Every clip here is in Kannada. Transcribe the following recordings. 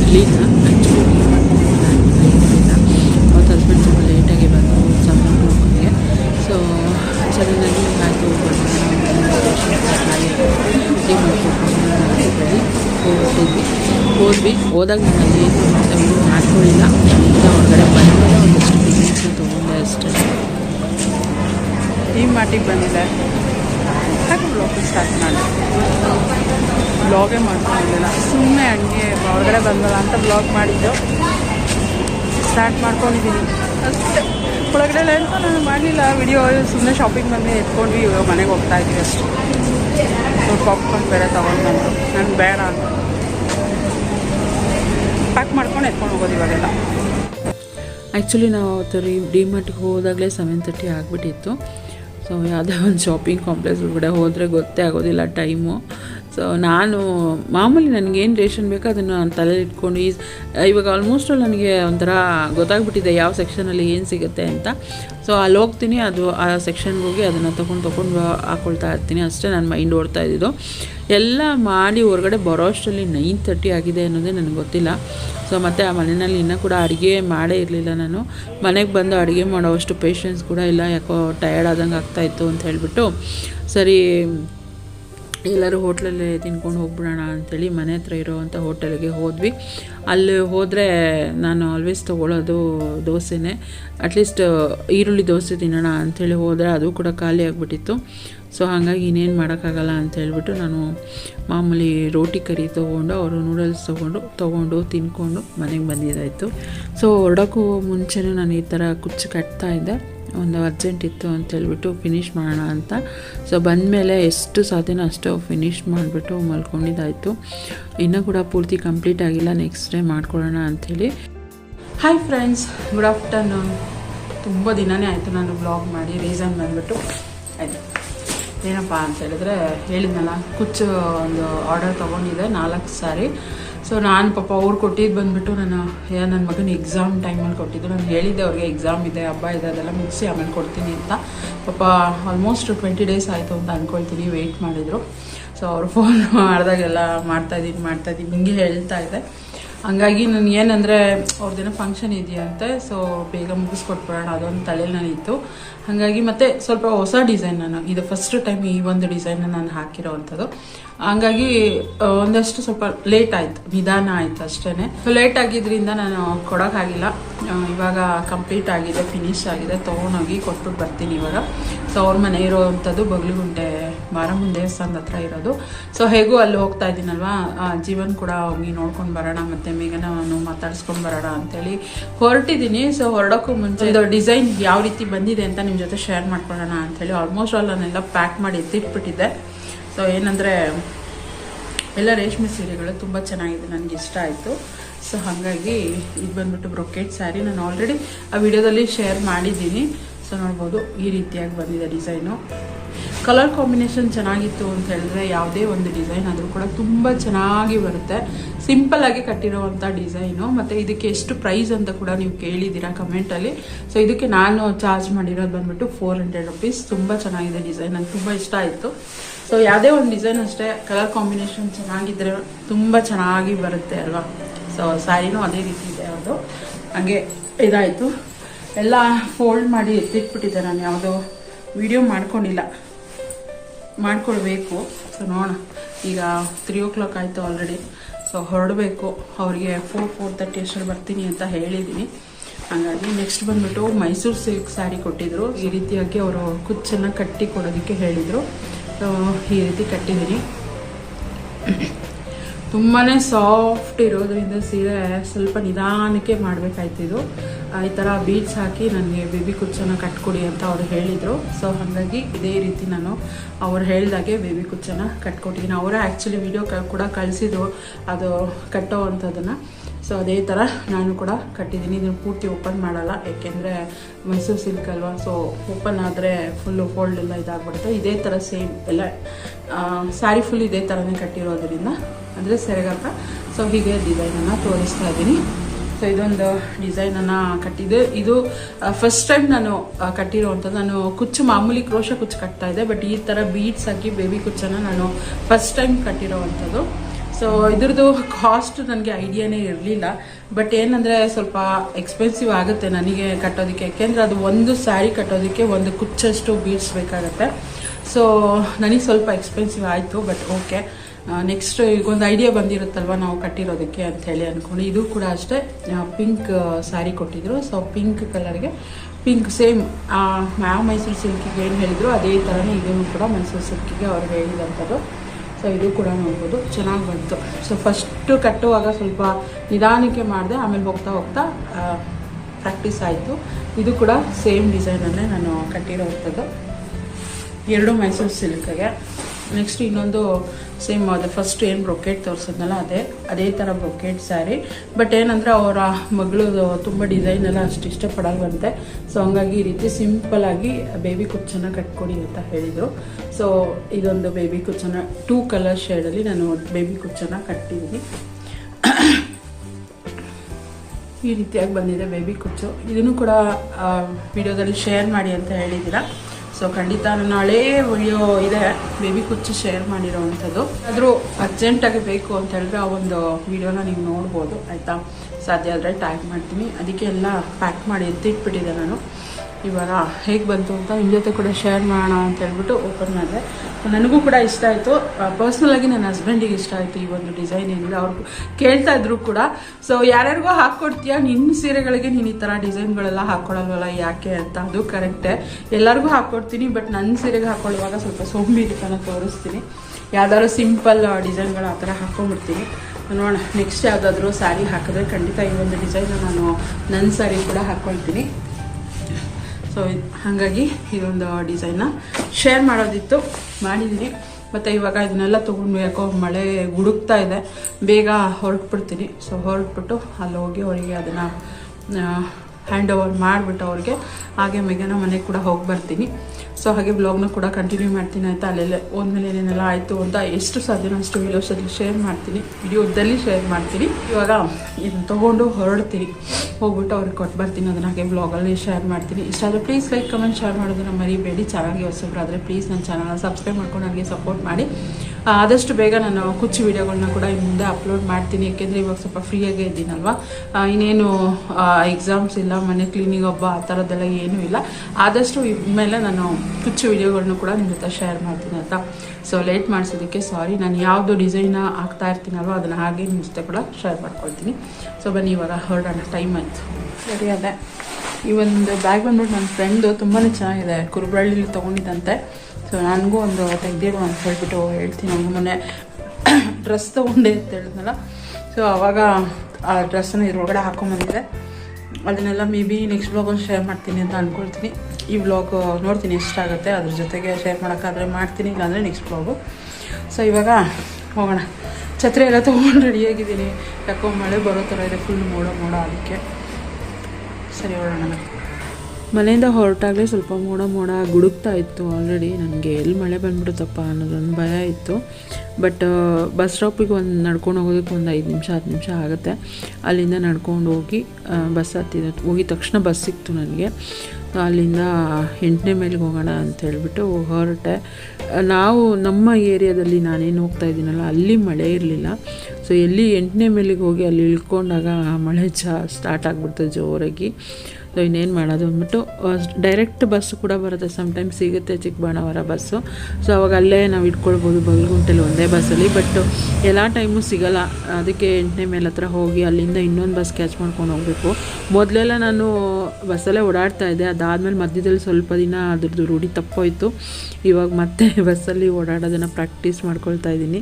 ಆ್ಯಕ್ಚುಲಿ ಅವತ್ತು ಹಸ್ಬೆಂಡ್ ತುಂಬ ಲೇಟಾಗಿ ಬಂದು ಕ್ಲಾಕ್ಗೆ ಸೊ ಸಡನ್ನಾಗಿ ಆಯಿತು ಹೋಗಿದ್ವಿ ಹೋದ್ವಿ. ಹೋದಾಗ ನಾನು ಏನು ಮಾಡ್ಕೊಳ್ಳಿಲ್ಲ ಹೊರಗಡೆ ಬಂದಿಲ್ಲ ಒಂದಷ್ಟು ಬಿಸ್ನೆಸ್ ತೊಗೊಂಡೆ ಅಷ್ಟೇ. ಈ ಮಾಟಿಗೆ ಬಂದಿದೆ. ಸ್ಟಾರ್ಟ್ ಮಾಡಿ. ಬ್ಲಾಗೇ ಮಾಡ್ಕೊಂಡಿಲ್ಲ ಸುಮ್ಮನೆ ಹಂಗೆ ಹೊರಗಡೆ ಬಂದಲ್ಲ ಅಂತ ಬ್ಲಾಗ್ ಮಾಡಿದ್ದು. ಸ್ಟಾರ್ಟ್ ಮಾಡ್ಕೊಂಡಿದ್ದೀನಿ ಅಷ್ಟೇ. ಒಳಗಡೆ ಎಂತ ನಾನು ಮಾಡಲಿಲ್ಲ. ವಿಡಿಯೋ ಸುಮ್ಮನೆ ಶಾಪಿಂಗ್ ಬಂದು ಎತ್ಕೊಂಡ್ವಿ. ಇವಾಗ ಮನೆಗೆ ಹೋಗ್ತಾ ಇದ್ದೀವಿ ಅಷ್ಟು. ಸ್ವಲ್ಪ ಪಾಪ್ಕಾರ್ನ್ ಬೇರೆ ತೊಗೊಂಡು ಬಂದು. ನಾನು ಬೇಡ ಅಂತ. ಪ್ಯಾಕ್ ಮಾಡ್ಕೊಂಡು ಎತ್ಕೊಂಡು ಹೋಗೋದು ಇವಾಗೆಲ್ಲ. ಆ್ಯಕ್ಚುಲಿ ನಾವು ಅವತ್ತು ಡಿ ಮಾರ್ಟ್ಗೆ ಹೋದಾಗಲೇ ಸೆವೆನ್ ತರ್ಟಿ ಆಗಿಬಿಟ್ಟಿತ್ತು. ಸೊ ಯಾವುದೇ ಒಂದು ಶಾಪಿಂಗ್ ಕಾಂಪ್ಲೆಕ್ಸ್ ಒಳಗಡೆ ಹೋದರೆ ಗೊತ್ತೇ ಆಗೋದಿಲ್ಲ ಟೈಮು ಸೊ ನಾನು ಮಾಮೂಲಿ ನನಗೇನು ರೇಷನ್ ಬೇಕೋ ಅದನ್ನು ನಾನು ತಲೆಯಲ್ಲಿ ಇಟ್ಕೊಂಡು ಈ ಇವಾಗ ಆಲ್ಮೋಸ್ಟ್ ನನಗೆ ಒಂಥರ ಗೊತ್ತಾಗ್ಬಿಟ್ಟಿದೆ ಯಾವ ಸೆಕ್ಷನಲ್ಲಿ ಏನು ಸಿಗುತ್ತೆ ಅಂತ. ಸೊ ಅಲ್ಲಿ ಹೋಗ್ತೀನಿ, ಅದು ಆ ಸೆಕ್ಷನ್ಗೆ ಹೋಗಿ ಅದನ್ನು ತೊಗೊಂಡು ತೊಗೊಂಡು ಹಾಕ್ಕೊಳ್ತಾ ಇರ್ತೀನಿ. ಅಷ್ಟೇ ನನ್ನ ಮೈಂಡ್ ಓಡ್ತಾ ಇದ್ದಿದ್ದು. ಎಲ್ಲ ಮಾಡಿ ಹೊರಗಡೆ ಬರೋ ಅಷ್ಟರಲ್ಲಿ ನೈನ್ ತರ್ಟಿ ಆಗಿದೆ ಅನ್ನೋದೇ ನನಗೆ ಗೊತ್ತಿಲ್ಲ. ಸೊ ಮತ್ತು ಆ ಮನೆಯಲ್ಲಿ ಇನ್ನೂ ಕೂಡ ಅಡುಗೆ ಮಾಡೇ ಇರಲಿಲ್ಲ ನಾನು. ಮನೆಗೆ ಬಂದು ಅಡುಗೆ ಮಾಡೋವಷ್ಟು ಪೇಷನ್ಸ್ ಕೂಡ ಇಲ್ಲ. ಯಾಕೋ ಟಯರ್ಡ್ ಆದಂಗೆ ಆಗ್ತಾಯಿತ್ತು ಅಂತ ಹೇಳಿಬಿಟ್ಟು. ಸರಿ ಎಲ್ಲರೂ ಹೋಟ್ಲಲ್ಲೇ ತಿನ್ಕೊಂಡು ಹೋಗ್ಬಿಡೋಣ ಅಂಥೇಳಿ ಮನೆ ಹತ್ರ ಇರೋವಂಥ ಹೋಟೆಲ್ಗೆ ಹೋದ್ವಿ. ಅಲ್ಲಿ ಹೋದರೆ ನಾನು ಆಲ್ವೇಸ್ ತೊಗೊಳ್ಳೋದು ದೋಸೆನೇ. ಅಟ್ಲೀಸ್ಟ್ ಈರುಳ್ಳಿ ದೋಸೆ ತಿನ್ನೋಣ ಅಂಥೇಳಿ ಹೋದರೆ ಅದು ಕೂಡ ಖಾಲಿ ಆಗಿಬಿಟ್ಟಿತ್ತು. ಸೊ ಹಾಗಾಗಿ ಇನ್ನೇನು ಮಾಡೋಕ್ಕಾಗಲ್ಲ ಅಂತ ಹೇಳಿಬಿಟ್ಟು ನಾನು ಮಾಮೂಲಿ ರೋಟಿ ಕರಿ ತೊಗೊಂಡು, ಅವರು ನೂಡಲ್ಸ್ ತೊಗೊಂಡು ತೊಗೊಂಡು ತಿನ್ಕೊಂಡು ಮನೆಗೆ ಬಂದಿದ್ದಾಯಿತು. ಸೊ ಹೊರಡೋಕ್ಕೂ ಮುಂಚೆನೇ ನಾನು ಈ ಥರ ಕುಚ್ಚು ಕಟ್ತಾ ಇದ್ದೆ. ಒಂದು ಅರ್ಜೆಂಟ್ ಇತ್ತು ಅಂತ ಹೇಳ್ಬಿಟ್ಟು ಫಿನಿಷ್ ಮಾಡೋಣ ಅಂತ. ಸೊ ಬಂದಮೇಲೆ ಎಷ್ಟು ಸಾಧ್ಯನೋ ಅಷ್ಟು ಫಿನಿಷ್ ಮಾಡಿಬಿಟ್ಟು ಮಲ್ಕೊಂಡಿದ್ದಾಯಿತು. ಇನ್ನೂ ಕೂಡ ಪೂರ್ತಿ ಕಂಪ್ಲೀಟ್ ಆಗಿಲ್ಲ ನೆಕ್ಸ್ಟ್ ಡೇ ಮಾಡ್ಕೊಳ್ಳೋಣ ಅಂಥೇಳಿ ಹಾಯ್ ಫ್ರೆಂಡ್ಸ್ ಗುಡ್ ಆಫ್ಟರ್ನೂನ್ ತುಂಬ ದಿನವೇ ಆಯಿತು ನಾನು ಬ್ಲಾಗ್ ಮಾಡಿ ರೀಸನ್ ಬಂದುಬಿಟ್ಟು. ಆಯಿತು. ಏನಪ್ಪ ಅಂತ ಹೇಳಿದ್ರೆ ಹೇಳಿದ್ನಲ್ಲ, ಕುಚ್ಚು ಒಂದು ಆರ್ಡರ್ ತೊಗೊಂಡಿದ್ದೆ ನಾಲ್ಕು ಸಾರಿ. ಸೊ ನಾನು ಪಾಪ ಅವ್ರು ಕೊಟ್ಟಿದ್ದು ಬಂದುಬಿಟ್ಟು ನಾನು ಯಾ ನನ್ನ ಮಗನ ಎಕ್ಸಾಮ್ ಟೈಮಲ್ಲಿ ಕೊಟ್ಟಿದ್ದು. ನಾನು ಹೇಳಿದ್ದೆ ಅವ್ರಿಗೆ ಎಕ್ಸಾಮ್ ಇದೆ, ಹಬ್ಬ ಇದೆ, ಅದೆಲ್ಲ ಮುಗಿಸಿ ಆಮೇಲೆ ಕೊಡ್ತೀನಿ ಅಂತ. ಪಾಪ ಆಲ್ಮೋಸ್ಟ್ ಟ್ವೆಂಟಿ ಡೇಸ್ ಆಯಿತು ಅಂತ ಅಂದ್ಕೊಳ್ತೀನಿ ವೆಯ್ಟ್ ಮಾಡಿದರು. ಸೊ ಅವ್ರು ಫೋನ್ ಮಾಡಿದಾಗೆಲ್ಲ ಮಾಡ್ತಾಯಿದ್ದೀನಿ ಮಾಡ್ತಾಯಿದ್ದೀನಿ ಹಿಂಗೆ ಹೇಳ್ತಾ ಇದೆ. ಹಂಗಾಗಿ ನನಗೆ ಏನಂದರೆ ಅವ್ರದ್ದೇನೋ ಫಂಕ್ಷನ್ ಇದೆಯಂತೆ ಸೊ ಬೇಗ ಮುಗಿಸ್ಕೊಟ್ಬಿಡೋಣ, ಅದೊಂದು ತಲೆಯಲ್ಲಿ ಇತ್ತು. ಹಾಗಾಗಿ ಮತ್ತೆ ಸ್ವಲ್ಪ ಹೊಸ ಡಿಸೈನ್ ನಾನು, ಇದು ಫಸ್ಟ್ ಟೈಮ್ ಈ ಒಂದು ಡಿಸೈನ್ ನಾನು ಹಾಕಿರೋ ಅಂಥದ್ದು. ಹಂಗಾಗಿ ಒಂದಷ್ಟು ಸ್ವಲ್ಪ ಲೇಟ್ ಆಯ್ತು, ನಿಧಾನ ಆಯ್ತು ಅಷ್ಟೇ ಸೊ ಲೇಟ್ ಆಗಿದ್ರಿಂದ ನಾನು ಕೊಡೋಕ್ಕಾಗಿಲ್ಲ ಇವಾಗ ಕಂಪ್ಲೀಟ್ ಆಗಿದೆ ಫಿನಿಶ್ ಆಗಿದೆ, ತೊಗೊಂಡೋಗಿ ಕೊಟ್ಬಿಟ್ಟು ಬರ್ತೀನಿ ಇವಾಗ. ಸೊ ಅವ್ರ ಮನೆ ಇರೋವಂಥದ್ದು ಬಗ್ಲುಗುಂಟೆ ಮಾರಮ್ಮನ ದೇವಸ್ಥಾನದ ಹತ್ರ ಇರೋದು. ಸೊ ಹೇಗೂ ಅಲ್ಲಿ ಹೋಗ್ತಾ ಇದ್ದೀನಲ್ವಾ? ಜೀವನ್ ಕೂಡ ಹೋಗಿ ನೋಡ್ಕೊಂಡು ಬರೋಣ, ಮತ್ತೆ ಮೇಘನವನ್ನು ನಾನು ಮಾತಾಡ್ಸ್ಕೊಂಡು ಬರೋಣ ಅಂತೇಳಿ ಹೊರಟಿದ್ದೀನಿ. ಸೊ ಹೊರಡೋಕ್ಕೂ ಮುಂಚೆ ಇದು ಡಿಸೈನ್ ಯಾವ ರೀತಿ ಬಂದಿದೆ ಅಂತ ನಿಮ್ಮ ಜೊತೆ ಶೇರ್ ಮಾಡ್ಕೊಳ್ಳೋಣ ಅಂಥೇಳಿ ಆಲ್ಮೋಸ್ಟ್ ಆಲ್ ನಾನೆಲ್ಲ ಪ್ಯಾಕ್ ಮಾಡಿ ಎತ್ತಿಟ್ಬಿಟ್ಟಿದ್ದೆ. ಸೊ ಏನಂದರೆ, ಎಲ್ಲ ರೇಷ್ಮೆ ಸೀರೆಗಳು ತುಂಬ ಚೆನ್ನಾಗಿದೆ, ನನಗೆ ಇಷ್ಟ ಆಯಿತು. ಸೊ ಹಾಗಾಗಿ ಇದು ಬಂದ್ಬಿಟ್ಟು ಬ್ರೊಕೆಟ್ ಸ್ಯಾರಿ ನಾನು ಆಲ್ರೆಡಿ ಆ ವಿಡಿಯೋದಲ್ಲಿ ಶೇರ್ ಮಾಡಿದ್ದೀನಿ. ಸೊ ನೋಡ್ಬೋದು ಈ ರೀತಿಯಾಗಿ ಬಂದಿದೆ ಡಿಸೈನು ಕಲರ್ ಕಾಂಬಿನೇಷನ್ ಚೆನ್ನಾಗಿತ್ತು ಅಂತ ಹೇಳಿದ್ರೆ ಯಾವುದೇ ಒಂದು ಡಿಸೈನ್ ಆದರೂ ಕೂಡ ತುಂಬ ಚೆನ್ನಾಗಿ ಬರುತ್ತೆ. ಸಿಂಪಲ್ ಆಗಿ ಕಟ್ಟಿರೋವಂಥ ಡಿಸೈನು ಮತ್ತು ಇದಕ್ಕೆ ಎಷ್ಟು ಪ್ರೈಸ್ ಅಂತ ಕೂಡ ನೀವು ಕೇಳಿದ್ದೀರಾ ಕಮೆಂಟಲ್ಲಿ ಸೊ ಇದಕ್ಕೆ ನಾನು ಚಾರ್ಜ್ ಮಾಡಿರೋದು ಬಂದ್ಬಿಟ್ಟು ಫೋರ್ ಹಂಡ್ರೆಡ್ ರುಪೀಸ್ ತುಂಬ ಚೆನ್ನಾಗಿದೆ ಡಿಸೈನ್ ನಂಗೆ ತುಂಬ ಇಷ್ಟ ಆಯಿತು. ಸೊ ಯಾವುದೇ ಒಂದು ಡಿಸೈನ್ ಅಷ್ಟೇ ಕಲರ್ ಕಾಂಬಿನೇಷನ್ ಚೆನ್ನಾಗಿದ್ರೆ ತುಂಬ ಚೆನ್ನಾಗಿ ಬರುತ್ತೆ ಅಲ್ವಾ? ಸೊ ಸ್ಯಾರಿನೂ ಅದೇ ರೀತಿ ಇದೆ ಅದು. ಹಾಗೆ ಇದಾಯಿತು. ಎಲ್ಲ ಫೋಲ್ಡ್ ಮಾಡಿ ಎತ್ತಿಟ್ಬಿಟ್ಟಿದ್ದೆ ನಾನು, ಯಾವುದೋ ವಿಡಿಯೋ ಮಾಡ್ಕೊಂಡಿಲ್ಲ. ಮಾಡ್ಕೊಳ್ಬೇಕು. ಸೊ ನೋಡೋಣ. ಈಗ ತ್ರೀ ಓ ಕ್ಲಾಕ್ ಆಯಿತು ಆಲ್ರೆಡಿ ಸೊ ಹೊರಡಬೇಕು. ಅವ್ರಿಗೆ ಫೋರ್ ಫೋರ್ ತರ್ಟಿ ಅಷ್ಟರಲ್ಲಿ ಬರ್ತೀನಿ ಅಂತ ಹೇಳಿದ್ದೀನಿ ಹಾಗಾಗಿ ನೆಕ್ಸ್ಟ್ ಬಂದ್ಬಿಟ್ಟು ಮೈಸೂರು ಸಿಲ್ಕ್ ಸ್ಯಾರಿ ಕೊಟ್ಟಿದ್ದರು ಈ ರೀತಿಯಾಗಿ ಅವರು ಕುಚ್ಚನ್ನು ಕಟ್ಟಿ ಕೊಡೋದಕ್ಕೆ ಹೇಳಿದರು. ಈ ರೀತಿ ಕಟ್ಟಿದ್ದೀನಿ ತುಂಬಾ ಸಾಫ್ಟ್ ಇರೋದ್ರಿಂದ ಸೀರೆ ಸ್ವಲ್ಪ ನಿಧಾನಕ್ಕೆ ಮಾಡಬೇಕಾಯ್ತು ಇದು. ಈ ಥರ ಬೀಟ್ಸ್ ಹಾಕಿ ನನಗೆ ಬೇಬಿ ಕುಚ್ಚನ್ನು ಕಟ್ಕೊಡಿ ಅಂತ ಅವ್ರು ಹೇಳಿದರು. ಸೊ ಹಾಗಾಗಿ ಇದೇ ರೀತಿ ನಾನು ಅವ್ರು ಹೇಳಿದಾಗೆ ಬೇಬಿ ಕುಚ್ಚನ್ನು ಕಟ್ಕೊಟ್ಟಿದ್ದೀನಿ. ಅವರೇ ಆ್ಯಕ್ಚುಲಿ ವಿಡಿಯೋ ಕೂಡ ಕಳಿಸಿದ್ರು ಅದು ಕಟ್ಟೋ ಅಂಥದ್ದನ್ನು. ಸೊ ಅದೇ ಥರ ನಾನು ಕೂಡ ಕಟ್ಟಿದ್ದೀನಿ. ಇದನ್ನು ಪೂರ್ತಿ ಓಪನ್ ಮಾಡಲ್ಲ. ಯಾಕೆಂದರೆ ಮೈಸೂರು ಸಿಲ್ಕ್ ಅಲ್ವಾ? ಸೊ ಓಪನ್ ಆದರೆ ಫುಲ್ಲು ಫೋಲ್ಡ್ ಎಲ್ಲ ಇದಾಗ್ಬಿಡುತ್ತೆ. ಇದೇ ಥರ ಸೇಮ್ ಎಲ್ಲ ಸ್ಯಾರಿ ಫುಲ್ ಇದೇ ಥರನೇ ಕಟ್ಟಿರೋದ್ರಿಂದ ಅಂದರೆ ಸೆರೆಗಾಕ ಸೊ ಹೀಗೆ ಡಿಸೈನನ್ನು ತೋರಿಸ್ತಾ ಇದ್ದೀನಿ. ಸೊ ಇದೊಂದು ಡಿಸೈನನ್ನು ಕಟ್ಟಿದೆ ಇದು ಫಸ್ಟ್ ಟೈಮ್ ನಾನು ಕಟ್ಟಿರುವಂಥದ್ದು. ನಾನು ಕುಚ್ಚು, ಮಾಮೂಲಿ ಕ್ರೋಶ ಕುಚ್ಚು ಕಟ್ತಾ ಇದ್ದೆ. ಬಟ್ ಈ ಥರ ಬೀಡ್ಸ್ ಹಾಕಿ ಬೇಬಿ ಕುಚ್ಚನ್ನು ನಾನು ಫಸ್ಟ್ ಟೈಮ್ ಕಟ್ಟಿರೋವಂಥದ್ದು. ಸೊ ಇದ್ರದ್ದು ಕಾಸ್ಟ್ ನನಗೆ ಐಡಿಯಾನೇ ಇರಲಿಲ್ಲ. ಬಟ್ ಏನಂದರೆ ಸ್ವಲ್ಪ ಎಕ್ಸ್ಪೆನ್ಸಿವ್ ಆಗುತ್ತೆ ನನಗೆ ಕಟ್ಟೋದಕ್ಕೆ. ಯಾಕೆಂದರೆ ಅದು ಒಂದು ಸ್ಯಾರಿ ಕಟ್ಟೋದಕ್ಕೆ ಒಂದು ಕುಚ್ಚಷ್ಟು ಬೀಡ್ಸ್ ಬೇಕಾಗುತ್ತೆ. ಸೊ ನನಗೆ ಸ್ವಲ್ಪ ಎಕ್ಸ್ಪೆನ್ಸಿವ್ ಆಯಿತು ಬಟ್ ಓಕೆ ನೆಕ್ಸ್ಟ್ ಈಗ ಒಂದು ಐಡಿಯಾ ಬಂದಿರುತ್ತಲ್ವ ನಾವು ಕಟ್ಟಿರೋದಕ್ಕೆ ಅಂತ ಹೇಳಿ ಅಂದ್ಕೊಂಡು ಇದು ಕೂಡ ಅಷ್ಟೇ ಪಿಂಕ್ ಸ್ಯಾರಿ ಕೊಟ್ಟಿದ್ರು. ಸೊ ಪಿಂಕ್ ಕಲರ್ಗೆ ಪಿಂಕ್ ಸೇಮ್ ಮ್ಯಾಮ್ ಮೈಸೂರು ಸಿಲ್ಕಿಗೆ ಏನು ಹೇಳಿದ್ರು, ಅದೇ ಥರನೇ ಇದನ್ನು ಕೂಡ ಮೈಸೂರು ಸಿಲ್ಕಿಗೆ ಅವ್ರಿಗೆ ಹೇಳಿದಂಥದ್ದು. ಸೊ ಇದು ಕೂಡ ನೋಡ್ಬೋದು. ಚೆನ್ನಾಗಿ ಬಂತು. ಸೊ ಫಸ್ಟು ಕಟ್ಟುವಾಗ ಸ್ವಲ್ಪ ನಿಧಾನಕ್ಕೆ ಮಾಡಿದೆ, ಆಮೇಲೆ ಹೋಗ್ತಾ ಹೋಗ್ತಾ ಪ್ರಾಕ್ಟೀಸ್ ಆಯಿತು. ಇದು ಕೂಡ ಸೇಮ್ ಡಿಸೈನಲ್ಲೇ ನಾನು ಕಟ್ಟಿರೋವಂಥದ್ದು ಎರಡು ಮೈಸೂರು ಸಿಲ್ಕ್ಗೆ ನೆಕ್ಸ್ಟ್ ಇನ್ನೊಂದು ಸೇಮ್ ಅದು ಫಸ್ಟ್ ಏನು ಬ್ರೊಕೆಟ್ ತೋರಿಸಿದ್ನಲ್ಲ, ಅದೇ ಅದೇ ಥರ ಬ್ರೊಕೆಟ್ ಸ್ಯಾರಿ ಬಟ್ ಏನಂದರೆ ಅವರ ಮಗಳು ತುಂಬ ಡಿಸೈನ್ ಎಲ್ಲ ಅಷ್ಟು ಇಷ್ಟಪಡಲ್ವಂತೆ. ಸೊ ಹಂಗಾಗಿ ಈ ರೀತಿ ಸಿಂಪಲ್ ಆಗಿ ಬೇಬಿ ಕುಚ್ಚನ್ನು ಕಟ್ಕೊಡಿ ಅಂತ ಹೇಳಿದರು. ಸೊ ಇದೊಂದು ಬೇಬಿ ಕುಚ್ಚನ್ನು ಟೂ ಕಲರ್ ಶೇಡಲ್ಲಿ ನಾನು ಬೇಬಿ ಕುಚ್ಚನ್ನು ಕಟ್ಟಿದ್ದೀನಿ. ಈ ರೀತಿಯಾಗಿ ಬಂದಿದೆ ಬೇಬಿ ಕುಚ್ಚು. ಇದನ್ನು ಕೂಡ ವಿಡಿಯೋದಲ್ಲಿ ಶೇರ್ ಮಾಡಿ ಅಂತ ಹೇಳಿದ್ದೀರಾ? ಸೊ ಖಂಡಿತ ನಾಳೆ ವಿಡಿಯೋ ಇದೆ. ಬೇಬಿ ಕುಚ್ಚು ಶೇರ್ ಮಾಡಿರೋವಂಥದ್ದು ಆದರೂ ಅರ್ಜೆಂಟಾಗಿ ಬೇಕು ಅಂತ ಹೇಳಿದ್ರೆ ಆ ಒಂದು ವಿಡಿಯೋನ ನೀವು ನೋಡ್ಬೋದು. ಆಯಿತಾ? ಸಾಧ್ಯ ಆದರೆ ಟ್ಯಾಗ್ ಮಾಡ್ತೀನಿ. ಅದಕ್ಕೆ ಎಲ್ಲ ಪ್ಯಾಕ್ ಮಾಡಿ ಎತ್ತಿಟ್ಬಿಟ್ಟಿದ್ದೆ ನಾನು. ಇವಾಗ ಹೇಗೆ ಬಂತು ಅಂತ ನಿಮ್ಮ ಜೊತೆ ಕೂಡ ಶೇರ್ ಮಾಡೋಣ ಅಂತ ಹೇಳ್ಬಿಟ್ಟು ಓಪನ್ ಮಾಡಿದೆ. ನನಗೂ ಕೂಡ ಇಷ್ಟ ಆಯಿತು. ಪರ್ಸ್ನಲಾಗಿ ನನ್ನ ಹಸ್ಬೆಂಡಿಗೆ ಇಷ್ಟ ಆಯಿತು ಈ ಒಂದು ಡಿಸೈನ್ ಏನಿದೆ. ಅವ್ರು ಕೇಳ್ತಾ ಇದ್ರು ಕೂಡ. ಸೊ ಯಾರ್ಯಾರಿಗೋ ಹಾಕ್ಕೊಡ್ತೀಯಾ ನಿನ್ನ ಸೀರೆಗಳಿಗೆ ನೀನು ಈ ಥರ ಡಿಸೈನ್ಗಳೆಲ್ಲ ಹಾಕ್ಕೊಳಲ್ವಲ್ಲ ಯಾಕೆ ಅಂತ. ಅದು ಕರೆಕ್ಟೇ ಎಲ್ಲರಿಗೂ ಹಾಕ್ಕೊಡ್ತೀನಿ ಬಟ್ ನನ್ನ ಸೀರೆಗೆ ಹಾಕ್ಕೊಳ್ಳುವಾಗ ಸ್ವಲ್ಪ ಸೋಂಬೇರಿತನ ತೋರಿಸ್ತೀನಿ. ಯಾವ್ದಾದ್ರು ಸಿಂಪಲ್ ಡಿಸೈನ್ಗಳು ಆ ಥರ ಹಾಕ್ಕೊಂಡ್ಬಿಡ್ತೀನಿ ನೋಡೋಣ. ನೆಕ್ಸ್ಟ್ ಯಾವುದಾದ್ರೂ ಸ್ಯಾರಿ ಹಾಕಿದ್ರೆ ಖಂಡಿತ ಈ ಒಂದು ಡಿಸೈನ್ ನಾನು ನನ್ನ ಸ್ಯಾರಿ ಕೂಡ ಹಾಕ್ಕೊಳ್ತೀನಿ ಸೊ ಹಾಗಾಗಿ ಇದೊಂದು ಡಿಸೈನ್ನ ಶೇರ್ ಮಾಡೋದಿತ್ತು ಮಾಡಿದ್ದೀನಿ ಮತ್ತು ಇವಾಗ ಇದನ್ನೆಲ್ಲ ತೊಗೊಂಡು ಯಾಕೋ ಮಳೆ ಗುಡುಕ್ತಾ ಇದೆ, ಬೇಗ ಹೊರಟ್ಬಿಡ್ತೀನಿ. ಸೊ ಹೊರಟ್ಬಿಟ್ಟು ಅಲ್ಲಿ ಹೋಗಿ ಅವರಿಗೆ ಅದನ್ನು ಹ್ಯಾಂಡ್ ಓವರ್ ಮಾಡಿಬಿಟ್ಟು ಅವ್ರಿಗೆ, ಹಾಗೆ ಮೇಘನ ಮನೆಗೆ ಕೂಡ ಹೋಗಿ ಬರ್ತೀನಿ. ಹಾಗೆ ಬ್ಲಾಗ್ನ ಕೂಡ ಕಂಟಿನ್ಯೂ ಮಾಡ್ತೀನಿ ಆಯಿತಾ? ಅಲ್ಲೆಲ್ಲ ಹೋದ್ಮೇಲೆ ಏನೇನೆಲ್ಲ ಆಯಿತು ಅಂತ ಎಷ್ಟು ಸಾಧ್ಯನಷ್ಟು ವಿಡಿಯೋಸಲ್ಲಿ ಶೇರ್ ಮಾಡ್ತೀನಿ. ವಿಡಿಯೋದಲ್ಲಿ ಶೇರ್ ಮಾಡ್ತೀನಿ. ಇವಾಗ ಇದನ್ನು ತೊಗೊಂಡು ಹೊರಡ್ತೀನಿ. ಹೋಗ್ಬಿಟ್ಟು ಅವ್ರಿಗೆ ಕೊಟ್ಟು ಬರ್ತೀನಿ. ಅದನ್ನ ಹಾಗೆ ಬ್ಲಾಗಲ್ಲಿ ಶೇರ್ ಮಾಡ್ತೀನಿ. ಇಷ್ಟ ಆದರೆ ಪ್ಲೀಸ್ ಲೈಕ್ ಕಮೆಂಟ್ ಶೇರ್ ಮಾಡೋದನ್ನ ಮರಿಬೇಡಿ. ಚಾನಲ್ಗೆ ಹೊಸಬ್ರಾದರೆ ಪ್ಲೀಸ್ ನನ್ನ ಚಾನಲ್ನ ಸಬ್ಸ್ಕ್ರೈಬ್ ಮಾಡ್ಕೊಂಡು ನನಗೆ ಸಪೋರ್ಟ್ ಮಾಡಿ. ಆದಷ್ಟು ಬೇಗ ನಾನು ಕುಚ್ಚು ವೀಡಿಯೋಗಳನ್ನ ಕೂಡ ಇನ್ನು ಮುಂದೆ ಅಪ್ಲೋಡ್ ಮಾಡ್ತೀನಿ ಯಾಕೆಂದರೆ ಇವಾಗ ಸ್ವಲ್ಪ ಫ್ರೀಯಾಗೇ ಇದ್ದೀನಲ್ವಾ? ಇನ್ನೇನು ಎಕ್ಸಾಮ್ಸ್ ಇಲ್ಲ ಮನೆ ಕ್ಲೀನಿಂಗ್ ಹಬ್ಬ ಆ ಥರದ್ದೆಲ್ಲ ಏನೂ ಇಲ್ಲ. ಆದಷ್ಟು ಮೇಲೆ ನಾನು ಕುಚ್ಚು ವಿಡಿಯೋಗಳನ್ನ ಕೂಡ ನಿಮ್ಮ ಜೊತೆ ಶೇರ್ ಮಾಡ್ತೀನಿ ಆಯಿತಾ? ಸೊ ಲೇಟ್ ಮಾಡಿಸೋದಕ್ಕೆ ಸಾರಿ ನಾನು ಯಾವುದು ಡಿಸೈನ ಹಾಕ್ತಾ ಇರ್ತೀನಲ್ವ ಅದನ್ನು ಹಾಗೆ ನಿಮ್ಮ ಜೊತೆ ಕೂಡ ಶೇರ್ ಮಾಡ್ಕೊಳ್ತೀನಿ. ಸೊ ಬನ್ನಿ ಇವಾಗ ಹೊರಡೋಣ ಟೈಮ್ ಆಯಿತು. ಸರಿ ಅದೇ. ಈ ಒಂದು ಬ್ಯಾಗ್ ಬಂದ್ಬಿಟ್ಟು ನನ್ನ ಫ್ರೆಂಡು ತುಂಬಾ ಚೆನ್ನಾಗಿದೆ ಕುರುಬಳ್ಳಿಲಿ ತೊಗೊಂಡಿದ್ದಂತೆ. ಸೊ ನನಗೂ ಒಂದು ತೆಗ್ದಿಡು ಅಂತ ಹೇಳ್ಬಿಟ್ಟು ಹೇಳ್ತೀನಿ. ನಮ್ಮ ಮೊನ್ನೆ ಡ್ರೆಸ್ ತೊಗೊಂಡೆ ಅಂತ ಹೇಳಿದ್ನಲ್ಲ. ಸೊ ಆವಾಗ ಆ ಡ್ರೆಸ್ಸನ್ನು ಇದ್ರೊಳಗಡೆ ಹಾಕೊಂಬಂದಿದೆ ಅದನ್ನೆಲ್ಲ ಮೇ ಬಿ ನೆಕ್ಸ್ಟ್ ಬ್ಲಾಗಲ್ಲಿ ಶೇರ್ ಮಾಡ್ತೀನಿ ಅಂತ ಅಂದ್ಕೊಳ್ತೀನಿ ಈ ಬ್ಲಾಗ್ ನೋಡ್ತೀನಿ ಎಷ್ಟಾಗುತ್ತೆ ಅದ್ರ ಜೊತೆಗೆ ಶೇರ್ ಮಾಡೋಕ್ಕಾದ್ರೆ ಮಾಡ್ತೀನಿ, ಇಲ್ಲಾಂದರೆ ನೆಕ್ಸ್ಟ್ ಬ್ಲಾಗು ಸೊ ಇವಾಗ ಹೋಗೋಣ. ಛತ್ರಿ ಎಲ್ಲ ತೊಗೊಂಡು ರೆಡಿಯಾಗಿದ್ದೀನಿ ಯಾಕೋ ಮಳೆ ಬರೋ ಥರ ಇದೆ. ಫುಲ್ ಮೋಡ ಮೋಡ ಅದಕ್ಕೆ. ಸರಿ ಹೊರಡೋಣ ಮನೆಯಿಂದ ಹೊರಟಾಗಲೇ ಸ್ವಲ್ಪ ಮೋಡ ಮೋಡ ಗುಡುಕ್ತಾ ಇತ್ತು ಆಲ್ರೆಡಿ ನನಗೆ ಎಲ್ಲಿ ಮಳೆ ಬಂದ್ಬಿಡುತ್ತಪ್ಪ ಅನ್ನೋದೊಂದು ಭಯ ಇತ್ತು. ಬಟ್ ಬಸ್ ಸ್ಟಾಪಿಗೆ ಒಂದು ನಡ್ಕೊಂಡು ಹೋಗೋದಕ್ಕೆ ಒಂದು ಐದು ನಿಮಿಷ, ಹತ್ತು ನಿಮಿಷ ಆಗುತ್ತೆ. ಅಲ್ಲಿಂದ ನಡ್ಕೊಂಡು ಹೋಗಿ ಬಸ್ ಹತ್ತಿದ, ಹೋಗಿದ ತಕ್ಷಣ ಬಸ್ ಸಿಕ್ತು ನನಗೆ. ಅಲ್ಲಿಂದ ಎಂಟನೇ ಮೇಲಿಗೆ ಹೋಗೋಣ ಅಂತ ಹೇಳಿಬಿಟ್ಟು ಹೊರಟೆ. ನಾವು ನಮ್ಮ ಏರಿಯಾದಲ್ಲಿ ನಾನೇನು ಹೋಗ್ತಾ ಇದ್ದೀನಲ್ಲ, ಅಲ್ಲಿ ಮಳೆ ಇರಲಿಲ್ಲ. ಸೊ ಎಲ್ಲಿ ಎಂಟನೇ ಮೇಲಿಗೆ ಹೋಗಿ ಅಲ್ಲಿ ಇಳ್ಕೊಂಡಾಗ ಮಳೆ ಜಾ ಸ್ಟಾರ್ಟ್ ಆಗಿಬಿಡ್ತು ಜೋರಾಗಿ. ಸೊ ಇನ್ನೇನು ಮಾಡೋದು ಅಂದ್ಬಿಟ್ಟು ಡೈರೆಕ್ಟ್ ಬಸ್ಸು ಕೂಡ ಬರುತ್ತೆ. ಸಮ್ಟೈಮ್ಸ್ ಸಿಗುತ್ತೆ ಚಿಕ್ಕಬಳ್ಳಾವರ ಬಸ್ಸು ಸೊ ಅವಾಗ ಅಲ್ಲೇ ನಾವು ಇಟ್ಕೊಳ್ಬೋದು ಬಗಲ್ಗುಂಟೆಲಿ ಒಂದೇ ಬಸ್ಸಲ್ಲಿ ಬಟ್ ಎಲ್ಲ ಟೈಮು ಸಿಗಲ್ಲ. ಅದಕ್ಕೆ ಎಂಟನೇ ಮೇಲೆ ಹತ್ರ ಹೋಗಿ ಅಲ್ಲಿಂದ ಇನ್ನೊಂದು ಬಸ್ ಕ್ಯಾಚ್ ಮಾಡ್ಕೊಂಡು ಹೋಗಬೇಕು. ಮೊದಲೆಲ್ಲ ನಾನು ಬಸ್ಸಲ್ಲೇ ಓಡಾಡ್ತಾ ಇದ್ದೆ. ಅದಾದಮೇಲೆ ಮಧ್ಯದಲ್ಲಿ ಸ್ವಲ್ಪ ದಿನ ಅದ್ರದ್ದು ರೂಢಿ ತಪ್ಪೋಯ್ತು. ಇವಾಗ ಮತ್ತೆ ಬಸ್ಸಲ್ಲಿ ಓಡಾಡೋದನ್ನು ಪ್ರಾಕ್ಟೀಸ್ ಮಾಡ್ಕೊಳ್ತಾ ಇದ್ದೀನಿ.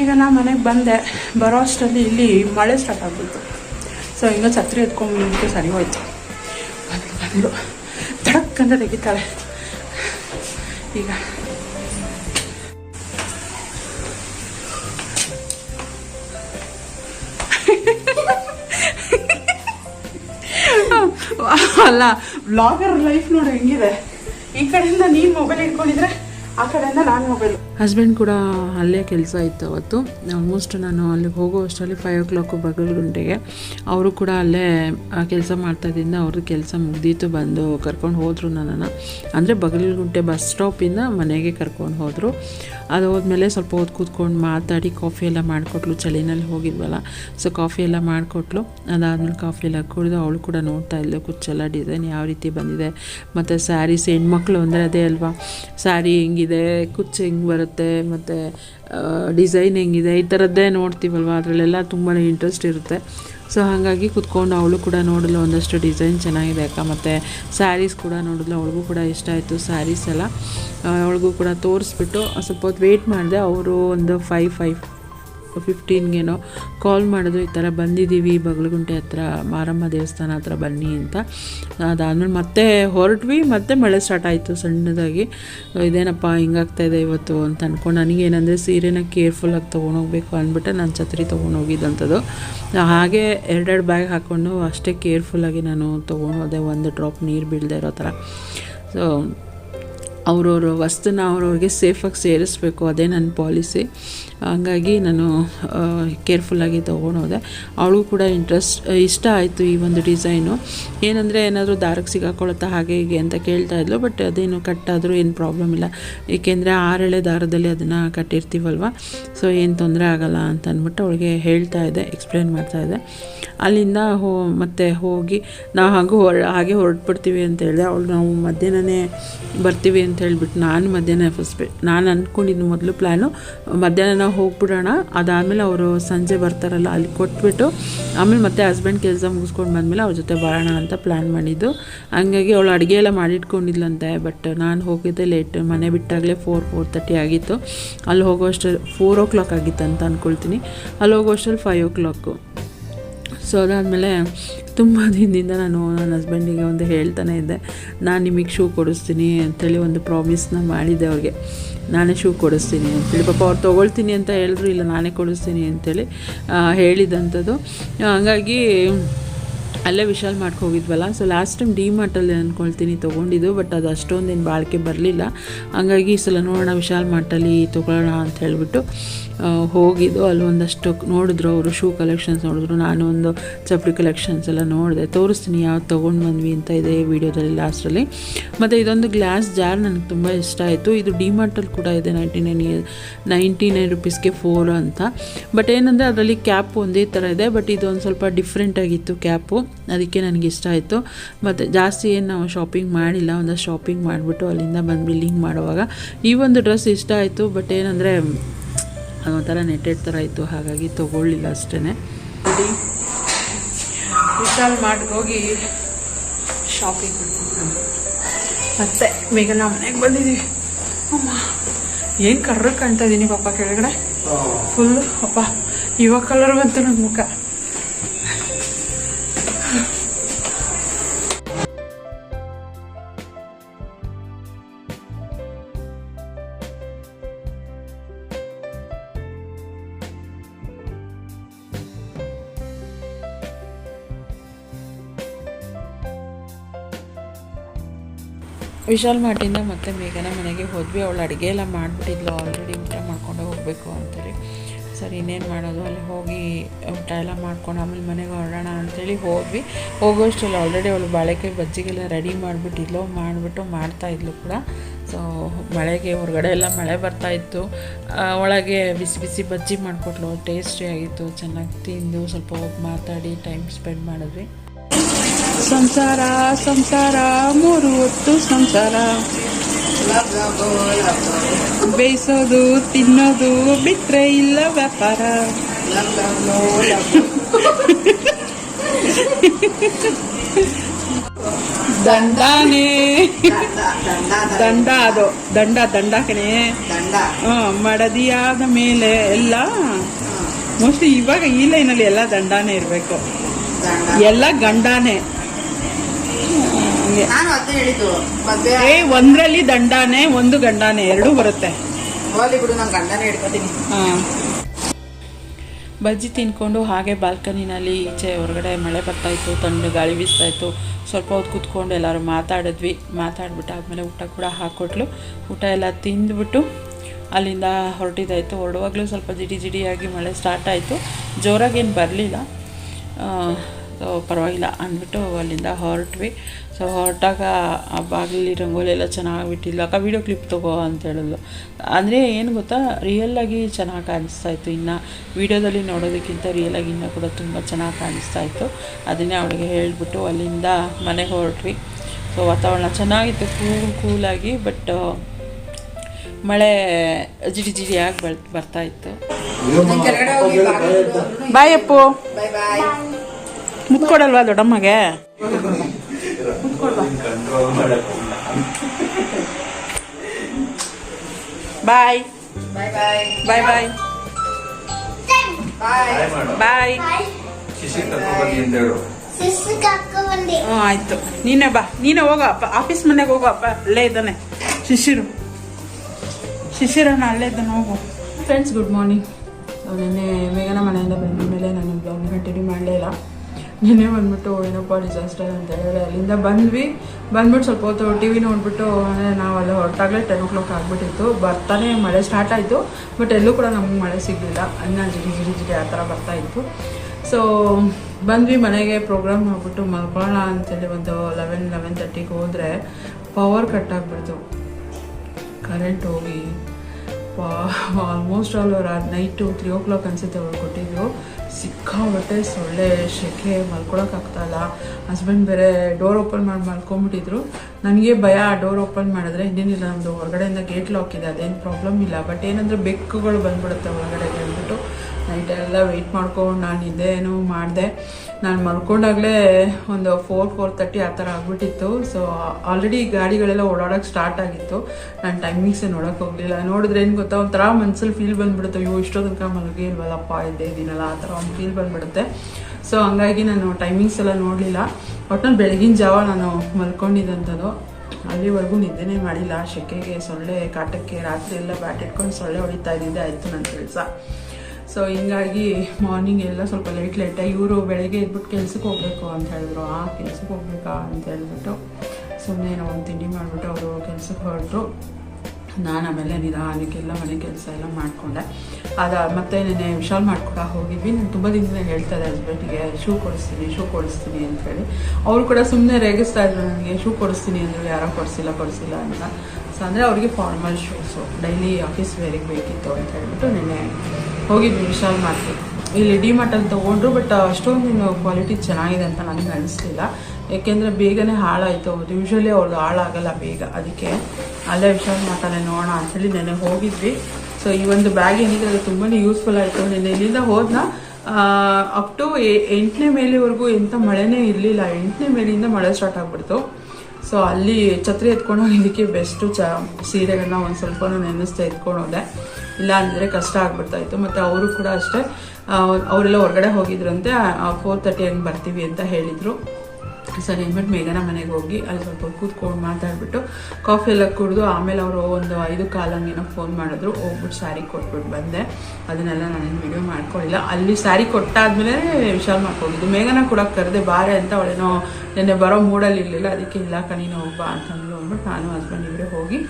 ಈಗ ನಾ ಮನೆಗೆ ಬಂದೆ. ಬರೋ ಅಷ್ಟರಲ್ಲಿ ಇಲ್ಲಿ ಮಳೆ ಸ್ಟಾರ್ಟ್ ಆಗ್ಬಿಡ್ತು. ಸೊ ಇನ್ನೂ ಛತ್ರಿ ಎತ್ಕೊಂಡ್ಬಿಟ್ಟು ಸರಿ ಹೋಯ್ತು. ತಡಕ್ ಅಂತ ತೆಗಿತಾಳೆ. ಈಗ. ಅಲ್ಲ ಬ್ಲಾಗರ್ ಲೈಫ್ ನೋಡಿ ಹೆಂಗಿದೆ. ಈ ಕಡೆಯಿಂದ ನೀನು ಮೊಬೈಲ್ ಇಟ್ಕೊಂಡಿದ್ರೆ ಆ ಕಡೆಯಿಂದ ನಾನು ಮೊಬೈಲ್ ಹಸ್ಬೆಂಡ್ ಕೂಡ ಅಲ್ಲೇ ಕೆಲಸ ಇತ್ತು ಅವತ್ತು. ಆಲ್ಮೋಸ್ಟ್ ನಾನು ಅಲ್ಲಿಗೆ ಹೋಗೋ ಅಷ್ಟರಲ್ಲಿ ಫೈವ್ ಓ ಕ್ಲಾಕು ಗಂಟೆಗೆ ಅವರು ಕೂಡ ಅಲ್ಲೇ ಕೆಲಸ ಮಾಡ್ತಾಯಿದ್ದರಿಂದ ಅವ್ರದ್ದು ಕೆಲಸ ಮುಗ್ದಿತ್ತು ಬಂದು ಕರ್ಕೊಂಡು ಹೋದರು ನನ್ನನ್ನು. ಅಂದರೆ ಬಗಲ್ಗುಂಟೆ ಬಸ್ ಸ್ಟಾಪಿಂದ ಮನೆಗೆ ಕರ್ಕೊಂಡು ಹೋದರು. ಅದು ಹೋದ್ಮೇಲೆ ಸ್ವಲ್ಪ ಹೊತ್ತು ಕೂತ್ಕೊಂಡು ಮಾತಾಡಿ ಕಾಫಿ ಎಲ್ಲ ಮಾಡಿಕೊಟ್ಲು, ಚಳಿನಲ್ಲಿ ಹೋಗಿದ್ವಲ್ಲ. ಸೊ ಕಾಫಿ ಎಲ್ಲ ಮಾಡಿಕೊಟ್ಲು. ಅದಾದಮೇಲೆ ಕಾಫಿ ಎಲ್ಲ ಕುಡಿದು ಅವಳು ಕೂಡ ನೋಡ್ತಾ ಇದ್ದೆ ಕುಚ್ಚೆಲ್ಲ ಡಿಸೈನ್ ಯಾವ ರೀತಿ ಬಂದಿದೆ. ಮತ್ತು ಸ್ಯಾರೀಸ್ ಹೆಣ್ಮಕ್ಳು ಅಂದರೆ ಅದೇ ಅಲ್ವಾ? ಸ್ಯಾರಿ ಹೆಂಗಿದೆ, ಕುಚ್ಚು ಹೆಂಗೆ ಬರುತ್ತೆ? ಮತ್ತು ಡಿಸೈನ್ ಹೆಂಗಿದೆ, ಈ ಥರದ್ದೇ ನೋಡ್ತೀವಲ್ವ? ಅದರಲ್ಲೆಲ್ಲ ತುಂಬಾ ಇಂಟ್ರೆಸ್ಟ್ ಇರುತ್ತೆ. ಸೊ ಹಾಗಾಗಿ ಕುತ್ಕೊಂಡು ಅವಳು ಕೂಡ ನೋಡಲು ಒಂದಷ್ಟು ಡಿಸೈನ್ ಚೆನ್ನಾಗಿದೆ ಅಕ್ಕ. ಮತ್ತು ಸ್ಯಾರೀಸ್ ಕೂಡ ನೋಡಿದ್ಲು ಅವಳಿಗೂ ಕೂಡ ಇಷ್ಟ ಆಯಿತು ಸ್ಯಾರೀಸ್ ಎಲ್ಲ. ಅವಳಿಗೂ ಕೂಡ ತೋರಿಸ್ಬಿಟ್ಟು ಸ್ವಲ್ಪ ಹೊತ್ತು ವೆಯ್ಟ್ ಮಾಡಿದೆ, ಅವರು ಒಂದು ಫೈವ್ ಫೈವ್ ಫಿಫ್ಟೀನ್ಗೇನೋ ಕಾಲ್ ಮಾಡಿದ್ರು, ಈ ಥರ ಬಂದಿದ್ದೀವಿ, ಬಗಲಗುಂಟೆ ಹತ್ರ, ಮಾರಮ್ಮ ದೇವಸ್ಥಾನ ಹತ್ರ ಬನ್ನಿ ಅಂತ. ಅದಾದಮೇಲೆ ಮತ್ತೆ ಹೊರಟ್ವಿ, ಮತ್ತೆ ಮಳೆ ಸ್ಟಾರ್ಟ್ ಆಯಿತು ಸಣ್ಣದಾಗಿ. ಇದೇನಪ್ಪ, ಹಿಂಗಾಗ್ತಾ ಇದೆ ಇವತ್ತು ಅಂತ ಅಂದ್ಕೊಂಡು ನನಗೇನಂದರೆ ಸೀರೆನ ಕೇರ್ಫುಲ್ಲಾಗಿ ತೊಗೊಂಡೋಗ್ಬೇಕು ಅಂದ್ಬಿಟ್ಟು ನಾನು ಛತ್ರಿ ತೊಗೊಂಡೋಗಿದ್ದಂಥದ್ದು ಹಾಗೆ ಎರಡೆರಡು ಬ್ಯಾಗ್ ಹಾಕ್ಕೊಂಡು ಅಷ್ಟೇ ಕೇರ್ಫುಲ್ಲಾಗಿ ನಾನು ತೊಗೊಂಡೋದೆ ಒಂದು ಡ್ರಾಪ್ ನೀರು ಬೀಳದೆ ಇರೋ ಥರ. ಸೊ ಅವ್ರವ್ರ ವಸ್ತುನ ಅವ್ರವ್ರಿಗೆ ಸೇಫಾಗಿ ಸೇರಿಸ್ಬೇಕು, ಅದೇ ನನ್ನ ಪಾಲಿಸಿ ಹಂಗಾಗಿ ನಾನು ಕೇರ್ಫುಲ್ಲಾಗಿ ತೊಗೊಂಡೋದೆ. ಅವಳು ಕೂಡ ಇಂಟ್ರೆಸ್ಟ್ ಇಷ್ಟ ಆಯಿತು ಈ ಒಂದು ಡಿಸೈನು ಏನಂದರೆ ಏನಾದರೂ ದಾರಕ್ಕೆ ಸಿಗಾಕೊಳತ್ತ ಹಾಗೆ ಹೀಗೆ ಅಂತ ಕೇಳ್ತಾ ಇದ್ಲು ಬಟ್ ಅದೇನು ಕಟ್ಟಾದರೂ ಏನು ಪ್ರಾಬ್ಲಮ್ ಇಲ್ಲ. ಏಕೆಂದರೆ ಆರೆಳೆ ದಾರದಲ್ಲಿ ಅದನ್ನು ಕಟ್ಟಿರ್ತೀವಲ್ವ? ಸೊ ಏನು ತೊಂದರೆ ಆಗಲ್ಲ ಅಂತ ಅಂದ್ಬಿಟ್ಟು ಅವಳಿಗೆ ಹೇಳ್ತಾ ಇದ್ದೆ ಎಕ್ಸ್ಪ್ಲೇನ್ ಮಾಡ್ತಾ ಇದ್ದೆ. ಅಲ್ಲಿಂದ ಹೋ, ಮತ್ತೆ ಹೋಗಿ, ನಾವು ಹಾಗೂ ಹೊರ, ಹಾಗೆ ಹೊರಟ್ಬಿಡ್ತೀವಿ ಅಂತ ಹೇಳಿದೆ. ಅವಳು, ನಾವು ಮಧ್ಯಾಹ್ನನೇ ಬರ್ತೀವಿ ಅಂತ ಹೇಳಿಬಿಟ್ಟು ನಾನು ಮಧ್ಯಾಹ್ನ ಫಸ್ಟ್ ನಾನು ಅಂದ್ಕೊಂಡಿದ್ದು ಮೊದಲು ಪ್ಲ್ಯಾನು ಮಧ್ಯಾಹ್ನ ಹೋಗ್ಬಿಡೋಣ. ಅದಾದಮೇಲೆ ಅವರು ಸಂಜೆ ಬರ್ತಾರಲ್ಲ, ಅಲ್ಲಿ ಕೊಟ್ಬಿಟ್ಟು, ಆಮೇಲೆ ಮತ್ತೆ ಹಸ್ಬೆಂಡ್ ಕೆಲಸ ಮುಗಿಸ್ಕೊಂಡು ಬಂದಮೇಲೆ ಅವ್ರ ಜೊತೆ ಬರೋಣ ಅಂತ ಪ್ಲ್ಯಾನ್ ಮಾಡಿದ್ದು. ಹಂಗಾಗಿ ಅವಳು ಅಡುಗೆ ಎಲ್ಲ ಮಾಡಿಟ್ಕೊಂಡಿದ್ಲಂತೆ ಬಟ್ ನಾನು ಹೋಗಿದ್ದೆ ಲೇಟ್ ಮನೆ ಬಿಟ್ಟಾಗಲೇ ಫೋರ್ ಫೋರ್ ತರ್ಟಿ ಆಗಿತ್ತು. ಅಲ್ಲಿ ಹೋಗೋ ಅಷ್ಟರಲ್ಲಿ ಫೋರ್ ಓ ಕ್ಲಾಕ್ ಆಗಿತ್ತು ಅಂತ ಅಂದ್ಕೊಳ್ತೀನಿ ಅಲ್ಲಿ ಹೋಗೋ ಅಷ್ಟರಲ್ಲಿ ಫೈವ್ ಓ ಕ್ಲಾಕು ಸೊ ಅದಾದಮೇಲೆ ತುಂಬ ದಿನದಿಂದ ನಾನು ನನ್ನ ಹಸ್ಬೆಂಡಿಗೆ ಒಂದು ಹೇಳ್ತಾನೆ ಇದ್ದೆ. ನಾನು ನಿಮಗೆ ಶೂ ಕೊಡಿಸ್ತೀನಿ ಅಂಥೇಳಿ ಒಂದು ಪ್ರಾಮಿಸ್ನ ಮಾಡಿದ್ದೆ ಅವ್ರಿಗೆ. ನಾನೇ ಶೂ ಕೊಡಿಸ್ತೀನಿ ಅಂತೇಳಿ ಪಾಪ ಅವ್ರು ತೊಗೊಳ್ತೀನಿ ಅಂತ ಹೇಳಿದ್ರು, ಇಲ್ಲ ನಾನೇ ಕೊಡಿಸ್ತೀನಿ ಅಂತೇಳಿ ಹೇಳಿದಂಥದ್ದು. ಹಂಗಾಗಿ ಅಲ್ಲೇ ವಿಶಾಲ್ ಮಾಡ್ಕೊ ಹೋಗಿದ್ವಲ್ಲ? ಸೊ ಲಾಸ್ಟ್ ಟೈಮ್ ಡಿ ಮಾರ್ಟಲ್ಲಿ ಅಂದ್ಕೊಳ್ತೀನಿ ತೊಗೊಂಡಿದ್ದು ಬಟ್ ಅದು ಅಷ್ಟೊಂದೇನು ಬಾಳಿಕೆ ಬರಲಿಲ್ಲ. ಹಂಗಾಗಿ ಈ ಸಲ ನೋಡೋಣ, ವಿಶಾಲ್ ಮಾರ್ಟಲ್ಲಿ ತೊಗೊಳ್ಳೋಣ ಅಂತ ಹೇಳಿಬಿಟ್ಟು ಹೋಗಿದ್ದು. ಅಲ್ಲಿ ಒಂದಷ್ಟು ನೋಡಿದ್ರು ಅವರು ಶೂ ಕಲೆಕ್ಷನ್ಸ್ ನೋಡಿದ್ರು. ನಾನು ಒಂದು ಚಪ್ಪಲಿ ಕಲೆಕ್ಷನ್ಸ್ ಎಲ್ಲ ನೋಡಿದೆ. ತೋರಿಸ್ತೀನಿ ಯಾವ್ದು ತೊಗೊಂಡು ಬಂದ್ವಿ ಅಂತ ಇದೆ ವಿಡಿಯೋದಲ್ಲಿ ಲಾಸ್ಟಲ್ಲಿ ಮತ್ತು ಇದೊಂದು ಗ್ಲಾಸ್ ಜಾರ್ ನನಗೆ ತುಂಬ ಇಷ್ಟ ಆಯಿತು. ಇದು ಡಿಮಾರ್ಟಲ್ಲಿ ಕೂಡ ಇದೆ ನೈಂಟಿ ನೈನ್ ನೈಂಟಿ ನೈನ್ ರುಪೀಸ್ಗೆ ಫೋರ್ ಅಂತ. ಬಟ್ ಏನಂದರೆ, ಅದರಲ್ಲಿ ಕ್ಯಾಪ್ ಒಂದೇ ಥರ ಇದೆ ಬಟ್ ಇದೊಂದು ಸ್ವಲ್ಪ ಡಿಫ್ರೆಂಟಾಗಿತ್ತು ಕ್ಯಾಪು ಅದಕ್ಕೆ ನನಗೆ ಇಷ್ಟ ಆಯಿತು. ಮತ್ತು ಜಾಸ್ತಿ ಏನು ನಾವು ಶಾಪಿಂಗ್ ಮಾಡಿಲ್ಲ ಒಂದಷ್ಟು ಶಾಪಿಂಗ್ ಮಾಡಿಬಿಟ್ಟು ಅಲ್ಲಿಂದ ಬಂದು ಬಿಲ್ಲಿಂಗ್ ಮಾಡುವಾಗ ಈ ಒಂದು ಡ್ರೆಸ್ ಇಷ್ಟ ಆಯಿತು. ಬಟ್ ಏನಂದರೆ ಅದೊಂಥರ ನೆಟ್ಟೆಡ್ ಥರ ಇತ್ತು. ಹಾಗಾಗಿ ತೊಗೊಳ್ಳಿಲ್ಲ ಅಷ್ಟೇ ವಿಶಾಲ್ ಮಾಡಿ ಹೋಗಿ ಶಾಪಿಂಗ್ ಮತ್ತೆ ಬೇಗ ನಾವು ಮನೆಗೆ ಬಂದಿದ್ದೀವಿ ಅಮ್ಮ ಏನು ಕರ್ರ ಕಾಣ್ತಾ ಇದ್ದೀನಿ ಪಾಪ ಕೆಳಗಡೆ? ಫುಲ್ ಅಪ್ಪ ಇವಾಗ ಕಲರ್ ಬಂತು ನನ್ನ ಮುಖ. ವಿಶಾಲ್ ಮಾರ್ಟಿಂದ ಮತ್ತೆ ಮೇಘನ ಮನೆಗೆ ಹೋದ್ವಿ. ಅವಳು ಅಡುಗೆ ಎಲ್ಲ ಮಾಡಿಬಿಟ್ಟಿದ್ಲು. ಆಲ್ರೆಡಿ ಊಟ ಮಾಡ್ಕೊಂಡು ಹೋಗಬೇಕು ಅಂತೇಳಿ ಸರಿ, ಇನ್ನೇನು ಮಾಡೋದು? ಅಲ್ಲಿ ಹೋಗಿ ಊಟ ಎಲ್ಲ ಮಾಡ್ಕೊಂಡು ಆಮೇಲೆ ಮನೆಗೆ ಹೊರಡೋಣ ಅಂಥೇಳಿ ಹೋದ್ವಿ. ಹೋಗೋಷ್ಟರಲ್ಲಿ ಆಲ್ರೆಡಿ ಅವಳು ಬಾಳೆಕಾಯಿ ಬಜ್ಜಿಗೆಲ್ಲ ರೆಡಿ ಮಾಡಿಬಿಟ್ಟಿದ್ಲು. ಮಾಡಿಬಿಟ್ಟು ಮಾಡ್ತಾಯಿದ್ಲು ಕೂಡ. ಸೊ ಮಳೆಗೆ ಹೊರಗಡೆ ಎಲ್ಲ ಮಳೆ ಬರ್ತಾಯಿತ್ತು ಒಳಗೆ ಬಿಸಿ ಬಿಸಿ ಬಜ್ಜಿ ಮಾಡಿಕೊಟ್ಲು. ಟೇಸ್ಟಿಯಾಗಿತ್ತು ಚೆನ್ನಾಗಿ ತಿಂದು ಸ್ವಲ್ಪ ಹೋಗಿ ಮಾತಾಡಿ ಟೈಮ್ ಸ್ಪೆಂಡ್ ಮಾಡಿದ್ವಿ. ಸಂಸಾರ ಸಂಸಾರ ಮೂರು ಹೊತ್ತು ಸಂಸಾರ. ಬೇಯಿಸೋದು ತಿನ್ನೋದು ಬಿಟ್ರೆ ಇಲ್ಲ ವ್ಯಾಪಾರ. ದಂಡಾನೇ. ದಂಡ ಅದು. ದಂಡ ದಂಡ ಕಣೆ. ಮಡದಿಯಾದ ಮೇಲೆ ಎಲ್ಲ. ಮೋಸ್ಟ್ಲಿ ಇವಾಗ ಈ ಲೈನಲ್ಲಿ ಎಲ್ಲ ದಂಡಾನೇ ಇರಬೇಕು. ಎಲ್ಲ ಗಂಡಾನೆ. ನಾನು ಅದೇ ಹೇಳಿದ್ದು. ಮದ್ವೆ ಏ ಒಂದ್ರಲ್ಲಿ ದಂಡಾನೆ ಒಂದು ಗಂಡಾನೆ ಎರಡೂ ಬರುತ್ತೆ. ಹೋಗ್ಲಿ ಬಿಡು ನಾನು ಗಂಡನೇ ಹಿಡ್ಕೊತೀನಿ ಬಜ್ಜಿ ತಿನ್ಕೊಂಡು ಹಾಗೆ ಬಾಲ್ಕನಿನಲ್ಲಿ ಈಚೆ ಹೊರಗಡೆ ಮಳೆ ಬರ್ತಾಯಿತ್ತು ತಣ್ಣ ಗಾಳಿ ಬೀಸ್ತಾಯಿತ್ತು ಸ್ವಲ್ಪ ಹೊತ್ತು ಕೂತ್ಕೊಂಡು ಎಲ್ಲರೂ ಮಾತಾಡಿದ್ವಿ. ಮಾತಾಡ್ಬಿಟ್ಟು ಆದಮೇಲೆ ಊಟ ಕೂಡ ಹಾಕ್ಕೊಟ್ಲು ಊಟ ಎಲ್ಲ ತಿಂದ್ಬಿಟ್ಟು ಅಲ್ಲಿಂದ ಹೊರಟಿದ್ದಾಯಿತು. ಹೊರಡುವಾಗಲೂ ಸ್ವಲ್ಪ ಜಿಡಿ ಜಿಡಿಯಾಗಿ ಮಳೆ ಸ್ಟಾರ್ಟ್ ಆಯಿತು. ಜೋರಾಗೇನು ಬರಲಿಲ್ಲ. ಸೊ ಪರವಾಗಿಲ್ಲ ಅಂದ್ಬಿಟ್ಟು ಅಲ್ಲಿಂದ ಹೊರಟ್ವಿ. ಸೊ ಹೊರಟಾಗ ಆ ಬಾಗಿಲಿ ರಂಗೋಲಿ ಎಲ್ಲ ಚೆನ್ನಾಗಿ ಅಕ್ಕ ವೀಡಿಯೋ ಕ್ಲಿಪ್ ತಗೋ ಅಂತ ಹೇಳಿದ್ಲು. ಅಂದರೆ ಏನು ಗೊತ್ತಾ ರಿಯಲ್ಲಾಗಿ ಚೆನ್ನಾಗಿ ಕಾಣಿಸ್ತಾ ಇತ್ತು ಇನ್ನು. ವೀಡಿಯೋದಲ್ಲಿ ನೋಡೋದಕ್ಕಿಂತ ರಿಯಲ್ಲಾಗಿ ಇನ್ನೂ ಕೂಡ ತುಂಬ ಚೆನ್ನಾಗಿ ಕಾಣಿಸ್ತಾ ಇತ್ತು. ಅದನ್ನೇ ಅವಳಿಗೆ ಹೇಳಿಬಿಟ್ಟು ಅಲ್ಲಿಂದ ಮನೆಗೆ ಹೊರಟ್ವಿ. ಸೊ ವಾತಾವರಣ ಚೆನ್ನಾಗಿತ್ತು ಕೂಲ್ ಕೂಲಾಗಿ ಬಟ್ ಮಳೆ ಜಿಡಿ ಜಿಡಿ ಬರ್ ಬರ್ತಾ ಇತ್ತು. ಬಾಯ್ ಅಪ್ಪು. ಮುತ್ಕೊಡಲ್ವಾ ದೊಡ್ಡಮ್ಮಗೆ? ಬಾಯ್. ಬಾಯ್ ಬಾಯ್. ಬಾಯ್ ಹ್ಞೂ ಆಯ್ತು. ನೀನೇ ಬಾ. ನೀನೇ ಹೋಗೋ ಅಪ್ಪ. ಆಫೀಸ್ ಮನೆಗೆ ಹೋಗೋ ಅಪ್ಪ. ಅಲ್ಲೇ ಇದ್ದಾನೆ. ಶಿಶಿರು. ಶಿಶಿರಣ್ಣ ಅಲ್ಲೇ ಇದ್ದಾನೆ ಹೋಗು ಫ್ರೆಂಡ್ಸ್ ಗುಡ್ ಮಾರ್ನಿಂಗ್ ನಿನ್ನೆ ಮೇಘನ ಮನೆಯಿಂದ ಬಂದ ಮೇಲೆ ನಾನು ಬ್ಲಾಗ್ ಕಂಟಿನ್ಯೂ ಮಾಡಲೇ ಇಲ್ಲ. ನಿನ್ನೆ ಬಂದ್ಬಿಟ್ಟು ಏನಪ್ಪ ಡಿಸಾಸ್ಟರ್ ಅಂತ ಹೇಳಿದ್ರೆ ಅಲ್ಲಿಂದ ಬಂದ್ವಿ. ಬಂದ್ಬಿಟ್ಟು ಸ್ವಲ್ಪ ಹೊತ್ತು ಟಿ ವಿ ನೋಡ್ಬಿಟ್ಟು ನಾವು ಅಲ್ಲಿ ಹೊರಟಾಗಲೇ ಟೆನ್ ಓ ಕ್ಲಾಕ್ ಆಗಿಬಿಟ್ಟಿತ್ತು. ಬರ್ತಾನೆ ಮಳೆ ಸ್ಟಾರ್ಟ್ ಆಯಿತು ಬಟ್ ಎಲ್ಲೂ ಕೂಡ ನಮಗೆ ಮಳೆ ಸಿಗಲಿಲ್ಲ. ಅನ್ನ ಜಿಡಿ ಜಿಡಿ ಜಿಡಿ ಆ ಥರ ಬರ್ತಾ ಇತ್ತು. ಸೊ ಬಂದ್ವಿ ಮನೆಗೆ ಪ್ರೋಗ್ರಾಮ್ ಹೋಗ್ಬಿಟ್ಟು ಮಲ್ಕೊಳ್ಳೋಣ ಅಂತೇಳಿ ಒಂದು ಲೆವೆನ್ ಲೆವೆನ್ ತರ್ಟಿಗೆ ಹೋದರೆ ಪವರ್ ಕಟ್ ಆಗಿಬಿಡ್ತು. ಕರೆಂಟ್ ಹೋಗಿ ಆಲ್ಮೋಸ್ಟ್ ಆಲ್ ಅವ್ರು ನೈಟು ತ್ರೀ ಓ ಕ್ಲಾಕ್ ಅನ್ಸುತ್ತೆ ಅವ್ರು ಕೊಟ್ಟಿದ್ರು ಸಿಕ್ಕಾಬಟ್ಟೆ ಸೊಳ್ಳೆ, ಶೆಕೆ ಮಲ್ಕೊಳಕ್ಕಾಗ್ತಾಯಿಲ್ಲ ಹಸ್ಬೆಂಡ್ ಬೇರೆ ಡೋರ್ ಓಪನ್ ಮಾಡಿ ಮಲ್ಕೊಂಬಿಟ್ಟಿದ್ರು ನನಗೆ ಭಯ ಡೋರ್ ಓಪನ್ ಮಾಡಿದ್ರೆ ಇನ್ನೇನಿಲ್ಲ ನಮ್ಮದು ಹೊರಗಡೆಯಿಂದ ಗೇಟ್ ಲಾಕ್ ಇದೆ, ಅದೇನು ಪ್ರಾಬ್ಲಮ್ ಇಲ್ಲ. ಬಟ್ ಏನಂದರೆ ಬೆಕ್ಕುಗಳು ಬಂದ್ಬಿಡುತ್ತೆ ಒಳಗಡೆಗೆ ಅಂದ್ಬಿಟ್ಟು. ನೈಟ್ ಎಲ್ಲ ವೆಯ್ಟ್ ಮಾಡ್ಕೊಂಡು ನಾನು ಇದೇನು ಮಾಡಿದೆ. ನಾನು ಮಲ್ಕೊಂಡಾಗಲೇ ಒಂದು ಫೋರ್ ಫೋರ್ ತರ್ಟಿ ಆ ಥರ ಆಗ್ಬಿಟ್ಟಿತ್ತು. ಸೊ ಆಲ್ರೆಡಿ ಗಾಡಿಗಳೆಲ್ಲ ಓಡಾಡೋಕೆ ಸ್ಟಾರ್ಟ್ ಆಗಿತ್ತು. ನಾನು ಟೈಮಿಂಗ್ಸೇ ನೋಡೋಕೆ ಹೋಗಲಿಲ್ಲ. ನೋಡಿದ್ರೆ ಏನು ಗೊತ್ತಾ? ಒಂಥರ ಮನ್ಸಲ್ಲಿ ಫೀಲ್ ಬಂದ್ಬಿಡುತ್ತೆ. ಅಯ್ಯೋ ಇಷ್ಟೋ ತನಕ ಮಲಗಿ ಇಲ್ವಲ್ಲಪ್ಪ ಇದ್ದೇ ಇದ್ದೀನಲ್ಲ ಆ ಥರ ಒಂದು ಫೀಲ್ ಬಂದ್ಬಿಡುತ್ತೆ. ಸೊ ಹಂಗಾಗಿ ನಾನು ಟೈಮಿಂಗ್ಸ್ ಎಲ್ಲ ನೋಡಲಿಲ್ಲ. ಒಟ್ನಲ್ಲಿ ಬೆಳಗಿನ ಜಾವ ನಾನು ಮಲ್ಕೊಂಡಿದ್ದಂಥದ್ದು. ಅಲ್ಲಿವರೆಗೂ ನಿದ್ದೆನೇ ಮಾಡಿಲ್ಲ. ಶೆಕೆಗೆ ಸೊಳ್ಳೆ ಕಾಟಕ್ಕೆ ರಾತ್ರಿ ಎಲ್ಲ ಬ್ಯಾಟ್ ಇಟ್ಕೊಂಡು ಸೊಳ್ಳೆ ಹೊಡಿತಾ ಇದ್ದಿದ್ದೆ ಆಯಿತು ನನ್ನ ಕೆಲಸ. ಸೊ ಹಿಂಗಾಗಿ ಮಾರ್ನಿಂಗ್ ಎಲ್ಲ ಸ್ವಲ್ಪ ಲೇಟ್ ಲೇಟಾಗಿ ಇವರು ಬೆಳಗ್ಗೆ ಎದ್ಬಿಟ್ಟು ಕೆಲ್ಸಕ್ಕೆ ಹೋಗ್ಬೇಕು ಅಂತ ಹೇಳಿದ್ರು. ಆ ಕೆಲ್ಸಕ್ಕೆ ಹೋಗ್ಬೇಕಾ ಅಂತ ಹೇಳ್ಬಿಟ್ಟು ಸುಮ್ಮನೆ ಒಂದು ತಿಂಡಿ ಮಾಡಿಬಿಟ್ಟು ಅವರು ಕೆಲ್ಸಕ್ಕೆ ಹೊರಟರು. ನಾನು ಆಮೇಲೆ ನಿಧಾನಕ್ಕೆಲ್ಲ ಮನೆ ಕೆಲಸ ಎಲ್ಲ ಮಾಡಿಕೊಂಡೆ. ಅದ ಮತ್ತೆ ನೆನೆ ವಿಶಾಲ್ ಮಾಡ್ಕೊಡ ಹೋಗಿದ್ವಿ. ನಾನು ತುಂಬ ದಿನದಿಂದ ಹೇಳ್ತಾ ಇದ್ದೆ ಹಸ್ಬೆಂಡ್ಗೆ ಶೂ ಕೊಡಿಸ್ತೀನಿ ಶೂ ಕೊಡಿಸ್ತೀನಿ ಅಂತ ಹೇಳಿ. ಅವರು ಕೂಡ ಸುಮ್ಮನೆ ರೇಗಿಸ್ತಾ ಇದ್ರು ನನಗೆ, ಶೂ ಕೊಡಿಸ್ತೀನಿ ಅಂದರು, ಯಾರೋ ಕೊಡಿಸಿಲ್ಲ ಕೊಡಿಸಿಲ್ಲ ಅಂತ. ಸೊ ಅಂದರೆ ಅವ್ರಿಗೆ ಫಾರ್ಮಲ್ ಶೂಸು ಡೈಲಿ ಆಫೀಸ್ ವೇರಿಗೆ ಬೇಕಿತ್ತು ಅಂತ ಹೇಳ್ಬಿಟ್ಟು ನೆನ್ನೆ ಹೋಗಿದ್ವಿ ವಿಶಾಲ್ ಮಾರ್ಕೆಟ್ ಇಲ್ಲಿ ಡಿ ಮಾರ್ಟಲ್ಲಿ ತೊಗೊಂಡ್ರು ಬಟ್ ಅಷ್ಟೊಂದು ಕ್ವಾಲಿಟಿ ಚೆನ್ನಾಗಿದೆ ಅಂತ ನನಗೆ ಅನಿಸ್ಲಿಲ್ಲ. ಯಾಕೆಂದರೆ ಬೇಗನೆ ಹಾಳಾಯಿತು. ಅವ್ರದ್ದು ಯೂಶ್ವಲಿ ಅವ್ರದ್ದು ಹಾಳಾಗಲ್ಲ ಬೇಗ. ಅದಕ್ಕೆ ಅಲ್ಲೇ ವಿಶಾಲ್ ಮಾರ್ಟಲ್ಲೇ ನೋಡೋಣ ಅಂಥೇಳಿ ನೆನೆ ಹೋಗಿದ್ವಿ. ಸೊ ಈ ಒಂದು ಬ್ಯಾಗ್ ಏನಿದೆ ಅದು ತುಂಬಾ ಯೂಸ್ಫುಲ್ ಆಯಿತು. ನೆನೆ ಇಲ್ಲಿಂದ ಹೋದ್ನ ಅಪ್ ಟು ಎಂಟನೇ ಮೇಲೆವರೆಗೂ ಎಂಥ ಮಳೆನೇ ಇರಲಿಲ್ಲ. ಎಂಟನೇ ಮೇಲಿಂದ ಮಳೆ ಸ್ಟಾರ್ಟ್ ಆಗ್ಬಿಡ್ತು. ಸೊ ಅಲ್ಲಿ ಛತ್ರಿ ಎತ್ಕೊಂಡು ಹೋಗಿದ್ದಕ್ಕೆ ಬೆಸ್ಟು ಚ ಸೀರೆಗಳನ್ನ ಒಂದು ಸ್ವಲ್ಪ ನೆನೆಸ್ತಾ ಎತ್ಕೊಂಡು ಇಲ್ಲ ಅಂದರೆ ಕಷ್ಟ ಆಗ್ಬಿಡ್ತಾ ಇತ್ತು ಮತ್ತು ಅವರು ಕೂಡ ಅಷ್ಟೇ ಅವರೆಲ್ಲ ಹೊರಗಡೆ ಹೋಗಿದ್ರಂತೆ ಫೋರ್ ತರ್ಟಿ ಹಂಗೆ ಬರ್ತೀವಿ ಅಂತ ಹೇಳಿದರು. ಸರಿ, ಅಂದ್ಬಿಟ್ಟು ಮೇಘನ ಮನೆಗೆ ಹೋಗಿ ಅಲ್ಲಿ ಸ್ವಲ್ಪ ಕೂತ್ಕೊಂಡು ಮಾತಾಡ್ಬಿಟ್ಟು ಕಾಫಿ ಎಲ್ಲ ಕುಡಿದು ಆಮೇಲೆ ಅವರು ಒಂದು ಐದು ಕಾಲಂಗೇನೋ ಫೋನ್ ಮಾಡಿದ್ರು. ಹೋಗ್ಬಿಟ್ಟು ಸ್ಯಾರಿ ಕೊಟ್ಬಿಟ್ಟು ಬಂದೆ. ಅದನ್ನೆಲ್ಲ ನಾನೇನು ವಿಡಿಯೋ ಮಾಡ್ಕೊಳ್ಳಿಲ್ಲ ಅಲ್ಲಿ ಸ್ಯಾರಿ ಕೊಟ್ಟಾದ್ಮೇಲೆ ವಿಶಾಲ್ ಮಾಡ್ಕೊಂಡಿದ್ದು ಮೇಘನ ಕೂಡ ಕರೆದೆ, ಬಾರೆ ಅಂತ ಅವಳೇನೋ ನೆನ್ನೆ ಬರೋ ಮೂಡಲ್ಲಿ ಇರಲಿಲ್ಲ, ಅದಕ್ಕೆ ಇಲ್ಲ ಕಣೀನು ಹೋಗ್ಬಾ ಅಂತಂದ್ರು ಅಂದ್ಬಿಟ್ಟು ನಾನು ಹಸ್ಬೆಂಡ್ ಇವರೇ ಹೋಗಿ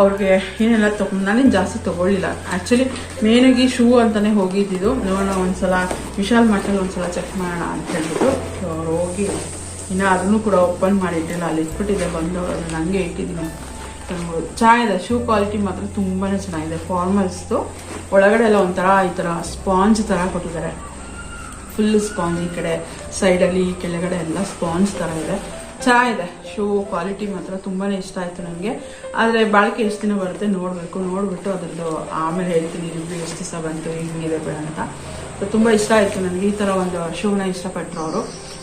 ಅವ್ರಿಗೆ ಏನೆಲ್ಲ ತೊಗೊಂಡು ನಾನೇನು ಜಾಸ್ತಿ ತೊಗೊಳ್ಳಿಲ್ಲ. ಆ್ಯಕ್ಚುಲಿ ಮೇನಾಗಿ, ಶೂ ಅಂತಲೇ ಹೋಗಿದ್ದಿದ್ದು ನೋಡೋಣ ಒಂದ್ಸಲ, ವಿಶಾಲ್ ಮಟ್ಟಲ್ಲಿ ಒಂದ್ಸಲ ಚೆಕ್ ಮಾಡೋಣ ಅಂತ ಹೇಳ್ಬಿಟ್ಟು ಅವ್ರು ಹೋಗಿ, ಇನ್ನು ಅದನ್ನು ಕೂಡ ಓಪನ್ ಮಾಡಿಟ್ಟಿಲ್ಲ. ಅಲ್ಲಿ ಇಟ್ಬಿಟ್ಟಿದೆ ಬಂದು ಅದನ್ನು ನನಗೆ ಇಟ್ಟಿದ್ದೀನಿ. ಚೆನ್ನಾಗಿದೆ. ಶೂ ಕ್ವಾಲಿಟಿ ಮಾತ್ರ ತುಂಬಾ ಚೆನ್ನಾಗಿದೆ. ಫಾರ್ಮಲ್ಸ್ದು ಒಳಗಡೆ ಎಲ್ಲ ಒಂಥರ ಈ ಥರ ಸ್ಪಾಂಜ್ ಥರ ಕೊಟ್ಟಿದ್ದಾರೆ. ಫುಲ್ ಸ್ಪಾಂಜ್ ಈ ಕಡೆ ಸೈಡಲ್ಲಿ ಕೆಳಗಡೆ ಎಲ್ಲ ಸ್ಪಾಂಜ್ ಥರ ಇದೆ. ಚೆನ್ನಾಗಿದೆ ಶೂ ಕ್ವಾಲಿಟಿ ಮಾತ್ರ ತುಂಬಾ ಇಷ್ಟ ಆಯಿತು ನನಗೆ ಆದರೆ ಬಾಳಿಕೆ ಎಷ್ಟು ದಿನ ಬರುತ್ತೆ ನೋಡಬೇಕು. ನೋಡಿಬಿಟ್ಟು ಅದರದ್ದು ಆಮೇಲೆ ಹೇಳ್ತೀನಿ ರಿವ್ಯೂ ಎಷ್ಟು ದಿವಸ ಬಂತು ಹಿಂಗಿದೆ ಬೇಡ ಅಂತ. ಸೊ ತುಂಬ ಇಷ್ಟ ಆಯಿತು ನನಗೆ ಈ ಥರ ಒಂದು ಶೂನ ಇಷ್ಟಪಟ್ಟರು ಅವರು.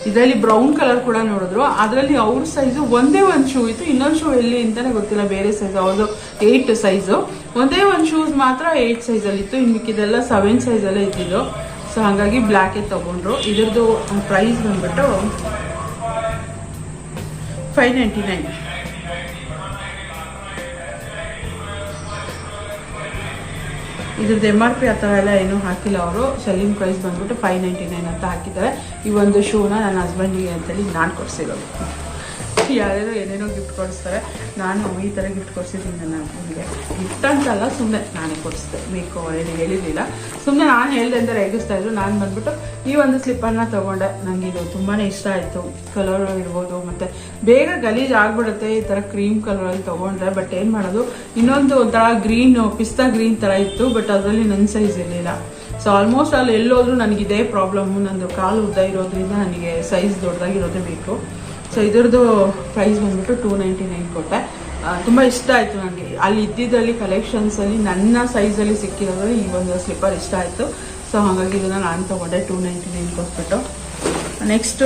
ಇದರಲ್ಲಿ ಬ್ರೌನ್ ಕಲರ್ ಕೂಡ ನೋಡಿದ್ರು. ಅದರಲ್ಲಿ ಅವ್ರ ಸೈಜು ಒಂದೇ ಒಂದು ಶೂ ಇತ್ತು. ಇನ್ನೊಂದು ಶೂ ಎಲ್ಲಿ ಅಂತಲೇ ಗೊತ್ತಿಲ್ಲ. ಬೇರೆ ಸೈಜ್ ಅವ್ರದ್ದು ಏಯ್ಟ್ ಸೈಜು ಒಂದೇ ಒಂದು ಶೂಸ್ ಮಾತ್ರ ಏಯ್ಟ್ ಸೈಜಲ್ಲಿ ಇತ್ತು. ಇನ್ನು ಮಿಕ್ಕಿದೆಲ್ಲ ಸೆವೆನ್ ಸೈಜಲ್ಲೇ ಇದ್ದಿದ್ದು. ಸೊ ಹಾಗಾಗಿ ಬ್ಲ್ಯಾಕೇ ತೊಗೊಂಡ್ರು. ಇದ್ರದ್ದು ಪ್ರೈಸ್ ಬಂದ್ಬಿಟ್ಟು ಫೈವ್ ನೈಂಟಿ ನೈನ್ ಇದ್ರದ್ದು ಎಂ ಆರ್ ಪಿ ಆ ಥರ ಎಲ್ಲ ಏನು ಹಾಕಿಲ್ಲ ಅವರು. ಸೆಲ್ಲಿಂಗ್ ಪ್ರೈಸ್ ಬಂದ್ಬಿಟ್ಟು ಫೈವ್ ನೈಂಟಿ ನೈನ್ ಅಂತ ಹಾಕಿದ್ದಾರೆ. ಈ ಒಂದು ಶೂನ ನನ್ನ ಹಸ್ಬೆಂಡಿಗೆ ಅಂತೇಳಿ ನಾನು ಕೊಡಿಸಿರೋದು. ಯಾರ್ಯಾರು ಏನೇನೋ ಗಿಫ್ಟ್ ಕೊಡಿಸ್ತಾರೆ. ನಾನು ಈ ಥರ ಗಿಫ್ಟ್ ಕೊಡಿಸಿದ್ದೀನಿ ನನ್ನ ನನಗೆ ಗಿಫ್ಟ್ ಅಂತಲ್ಲ ಸುಮ್ಮನೆ ನಾನೇ ಕೊಡಿಸಿದೆ ಮೇಕ್ ಏನು ಹೇಳಿರಲಿಲ್ಲ. ಸುಮ್ಮನೆ ನಾನು ಹೇಳಿದೆ ಅಂತ ರೇಗಿಸ್ತಾ ಇದ್ರು. ನಾನು ಬಂದ್ಬಿಟ್ಟು ಈ ಒಂದು ಸ್ಲಿಪ್ಪನ್ನು ತೊಗೊಂಡೆ. ನನಗೆ ಇದು ತುಂಬಾ ಇಷ್ಟ ಆಯಿತು. ಕಲರ್ ಇರ್ಬೋದು, ಮತ್ತು ಬೇಗ ಗಲೀಜು ಆಗಿಬಿಡುತ್ತೆ ಈ ಥರ ಕ್ರೀಮ್ ಕಲರಲ್ಲಿ ತೊಗೊಂಡ್ರೆ. ಬಟ್ ಏನು ಮಾಡೋದು? ಇನ್ನೊಂದು ಒಂಥರ ಗ್ರೀನ್ ಪಿಸ್ತಾ ಗ್ರೀನ್ ಥರ ಇತ್ತು ಬಟ್ ಅದರಲ್ಲಿ ನನ್ನ ಸೈಜ್ ಇರಲಿಲ್ಲ. ಸೊ ಆಲ್ಮೋಸ್ಟ್ ಅಲ್ಲಿ ಎಲ್ಲೋದ್ರೂ ನನಗೆ ಇದೇ ಪ್ರಾಬ್ಲಮ್ಮು ನಂದು ಕಾಲು ಉದ್ದ ಇರೋದ್ರಿಂದ ನನಗೆ ಸೈಜ್ ದೊಡ್ಡದಾಗಿರೋದೇ ಬೇಕು. ಸೊ ಇದ್ರದ್ದು ಪ್ರೈಸ್ ಬಂದ್ಬಿಟ್ಟು ಟೂ ನೈಂಟಿ ನೈನ್ ಕೊಟ್ಟೆ ತುಂಬ ಇಷ್ಟ ಆಯಿತು ನನಗೆ ಅಲ್ಲಿ ಇದ್ದಿದ್ದಲ್ಲಿ ಕಲೆಕ್ಷನ್ಸಲ್ಲಿ ನನ್ನ ಸೈಜಲ್ಲಿ ಸಿಕ್ಕಿರೋದ್ರಲ್ಲಿ ಈ ಒಂದು ಸ್ಲಿಪ್ಪರ್ ಇಷ್ಟ ಆಯಿತು. ಸೊ ಹಾಗಾಗಿ ಇದನ್ನು ನಾನು ತೊಗೊಂಡೆ ಟೂ ನೈಂಟಿ ನೈನ್ ಕೊಟ್ಬಿಟ್ಟು. ನೆಕ್ಸ್ಟು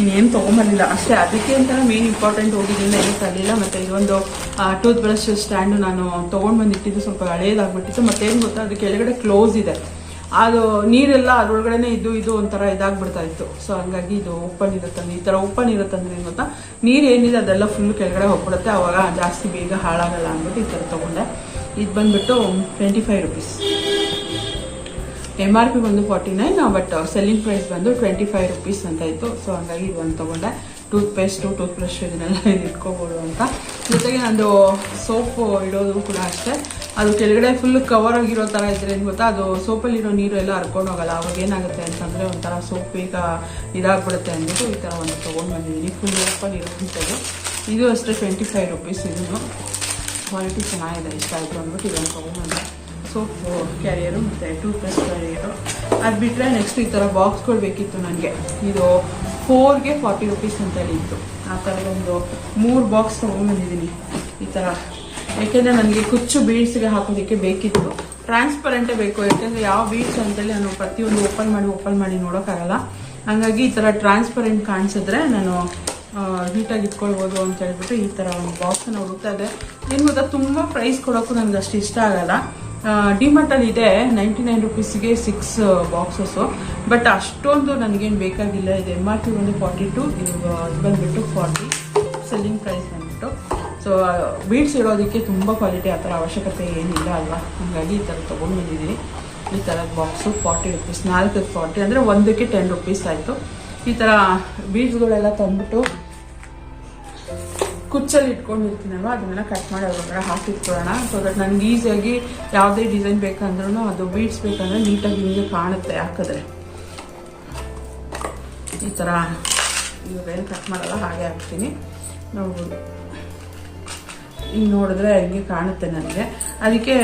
ಇನ್ನೇನು ತೊಗೊಂಬರ್ಲಿಲ್ಲ. ಅಷ್ಟೇ, ಅದಕ್ಕೆ ಅಂತ ಮೇನ್ ಇಂಪಾರ್ಟೆಂಟ್ ಹೋಗಿದ್ದೀನಿ ಏನು ತರಲಿಲ್ಲ. ಮತ್ತು ಇದೊಂದು ಟೂತ್ ಬ್ರಷ್ ಸ್ಟ್ಯಾಂಡು ನಾನು ತೊಗೊಂಡು ಬಂದಿಟ್ಟಿದ್ದು ಸ್ವಲ್ಪ ಹಳೇದಾಗ್ಬಿಟ್ಟಿತ್ತು. ಮತ್ತೇನು ಗೊತ್ತಾ, ಅದು ಕೆಳಗಡೆ ಕ್ಲೋಸ್ ಇದೆ. ಅದು ನೀರೆಲ್ಲ ಅದ್ರೊಳಗಡೆ ಇದ್ದು ಇದು ಒಂಥರ ಇದಾಗ್ಬಿಡ್ತಾ ಇತ್ತು. ಸೊ ಹಂಗಾಗಿ ಇದು ಓಪನ್ ಇರುತ್ತಂದ್ರೆ ಈ ಥರ ಓಪನ್ ಇರುತ್ತಂದ್ರೆ ಏನು ಗೊತ್ತಾ? ನೀರು ಏನಿದೆ ಅದೆಲ್ಲ ಫುಲ್ ಕೆಳಗಡೆ ಹೋಗ್ಬಿಡುತ್ತೆ. ಅವಾಗ ಜಾಸ್ತಿ ಬೇಗ ಹಾಳಾಗಲ್ಲ ಅಂದ್ಬಿಟ್ಟು ಈ ಥರ ತೊಗೊಂಡೆ. ಇದು ಬಂದ್ಬಿಟ್ಟು twenty five rupees M R P ಬಂದು forty nine but selling price ಬಂದು ಟ್ವೆಂಟಿ ಫೈವ್ ರುಪೀಸ್ ಅಂತ ಇತ್ತು. ಸೊ ಹಂಗಾಗಿ ಇದು ಒಂದು ತೊಗೊಂಡೆ. ಟೂತ್ ಪೇಸ್ಟು ಟೂತ್ ಬ್ರಷ್ ಇದನ್ನೆಲ್ಲ ಇಲ್ಲಿ ಇಟ್ಕೋಬೋದು ಅಂತ. ಜೊತೆಗೆ ನಂದು ಸೋಪು ಇಡೋದು ಕೂಡ ಅಷ್ಟೇ. ಅದು ಕೆಳಗಡೆ ಫುಲ್ ಕವರ್ ಆಗಿರೋ ಥರ ಇದ್ರೆ ಏನು ಗೊತ್ತಾ? ಅದು ಸೋಪಲ್ಲಿರೋ ನೀರು ಎಲ್ಲ ಹರ್ಕೊಂಡು ಹೋಗಲ್ಲ. ಅವಾಗ ಏನಾಗುತ್ತೆ ಅಂತಂದರೆ ಒಂಥರ ಸೋಪ್ ಬೇಗ ಇದಾಗ್ಬಿಡುತ್ತೆ ಅಂದ್ಬಿಟ್ಟು ಈ ಥರ ಒಂದು ತೊಗೊಂಡು ಬಂದಿದ್ದೀನಿ. ಫುಲ್ ಓಪನ್ ಇರೋಂಥದ್ದು ಇದು ಅಷ್ಟೇ ಟ್ವೆಂಟಿ ಫೈವ್ ರುಪೀಸ್ ಇದನ್ನು. ಕ್ವಾಲಿಟಿ ಚೆನ್ನಾಗಿದೆ. ಇಷ್ಟ ಆಯಿತು ಅಂದ್ಬಿಟ್ಟು ಇದನ್ನು ತೊಗೊಂಡ್ಬಂದೆ ಸೋಪ್ ಕ್ಯಾರಿಯರು ಮತ್ತು ಟೂತ್ ಪೇಸ್ಟ್ ಕ್ಯಾರಿಯರು ಅದು ಬಿಟ್ಟರೆ ನೆಕ್ಸ್ಟ್ ಈ ಥರ ಬಾಕ್ಸ್ಗಳು ಬೇಕಿತ್ತು ನನಗೆ ಇದು ಫೋರ್ಗೆ ಫಾರ್ಟಿ ರುಪೀಸ್ ಅಂತ ಹೇಳಿ ಇತ್ತು. ಆ ಒಂದು ಮೂರು ಬಾಕ್ಸ್ ತೊಗೊಂಡ್ಬಂದಿದ್ದೀನಿ ಈ ಥರ. ಯಾಕೆಂದರೆ ನನಗೆ ಕುಚ್ಚು ಬೀಡ್ಸ್ಗೆ ಹಾಕೋದಕ್ಕೆ ಬೇಕಿತ್ತು. ಟ್ರಾನ್ಸ್ಪರೆಂಟೇ ಬೇಕು ಯಾಕೆಂದರೆ ಯಾವ ಬೀಡ್ಸ್ ಅಂತೇಳಿ ನಾನು ಪ್ರತಿಯೊಂದು ಓಪನ್ ಮಾಡಿ ಓಪನ್ ಮಾಡಿ ನೋಡೋಕ್ಕಾಗಲ್ಲ. ಹಾಗಾಗಿ ಈ ಥರ ಟ್ರಾನ್ಸ್ಪರೆಂಟ್ ಕಾಣಿಸಿದ್ರೆ ನಾನು ನೀಟಾಗಿ ಇಟ್ಕೊಳ್ಬೋದು ಅಂತ ಹೇಳ್ಬಿಟ್ಟು ಈ ಥರ ಒಂದು ಬಾಕ್ಸನ್ನು ಹುಡುಕ್ತಾ ಇದೆ ಏನು ಗೊತ್ತಾ ತುಂಬ ಪ್ರೈಸ್ ಕೊಡೋಕ್ಕೂ ನನಗೆ ಅಷ್ಟು ಇಷ್ಟ ಆಗಲ್ಲ. ಡಿಮಾರ್ಟಲ್ಲಿ ಇದೆ ನೈಂಟಿ ನೈನ್ ರುಪೀಸ್ಗೆ ಸಿಕ್ಸ್ ಬಾಕ್ಸಸ್ಸು ಬಟ್ ಅಷ್ಟೊಂದು ನನಗೇನು ಬೇಕಾಗಿಲ್ಲ. ಇದು ಎಂ ಆರ್ ಪಿ ಬಂದು ಫಾರ್ಟಿ ಟು ಇದು ಇದು ಬಂದುಬಿಟ್ಟು ಫಾರ್ಟಿ ಸೆಲ್ಲಿಂಗ್ ಪ್ರೈಸ್ ಬಂದ್ಬಿಟ್ಟು. ಸೊ ಬೀಡ್ಸ್ ಇಡೋದಕ್ಕೆ ತುಂಬ ಕ್ವಾಲಿಟಿ ಆ ಥರ ಅವಶ್ಯಕತೆ ಏನಿಲ್ಲ ಅಲ್ವಾ? ಹಾಗಾಗಿ ಈ ಥರ ತೊಗೊಂಡು ಬಂದಿದ್ದೀನಿ. ಈ ಥರ ಬಾಕ್ಸು ಫಾರ್ಟಿ ರುಪೀಸ್ ನಾಲ್ಕಕ್ಕೆ ಫಾರ್ಟಿ ಅಂದರೆ ಒಂದಕ್ಕೆ ಟೆನ್ ರುಪೀಸ್ ಆಯಿತು. ಈ ಥರ ಬೀಡ್ಸ್ಗಳೆಲ್ಲ ತಂದ್ಬಿಟ್ಟು ಕುಚ್ಚಲ್ಲಿ ಇಟ್ಕೊಂಡಿರ್ತೀನಲ್ವ ಅದನ್ನೆಲ್ಲ ಕಟ್ ಮಾಡಿ ಅದ್ರೊಳಗಡೆ ಹಾಕಿಟ್ಕೊಳ್ಳೋಣ ಸೊ ದಟ್ ನನಗೆ ಈಸಿಯಾಗಿ ಯಾವುದೇ ಡಿಸೈನ್ ಬೇಕಂದ್ರೂ ಅದು ಬೀಡ್ಸ್ ಬೇಕಂದ್ರೆ ನೀಟಾಗಿ ಹಿಂಗೆ ಕಾಣುತ್ತೆ ಹಾಕಿದ್ರೆ. ಈ ಥರ ಇವಾಗೇನು ಕಟ್ ಮಾಡಲ್ಲ ಹಾಗೆ ಹಾಕ್ತೀನಿ. ನೋಡ್ಬೋದು. ಈಗ ನೋಡಿದ್ರೆ ಹಿಂಗೆ ಕಾಣುತ್ತೆ ನನಗೆ. ಅದಕ್ಕೆ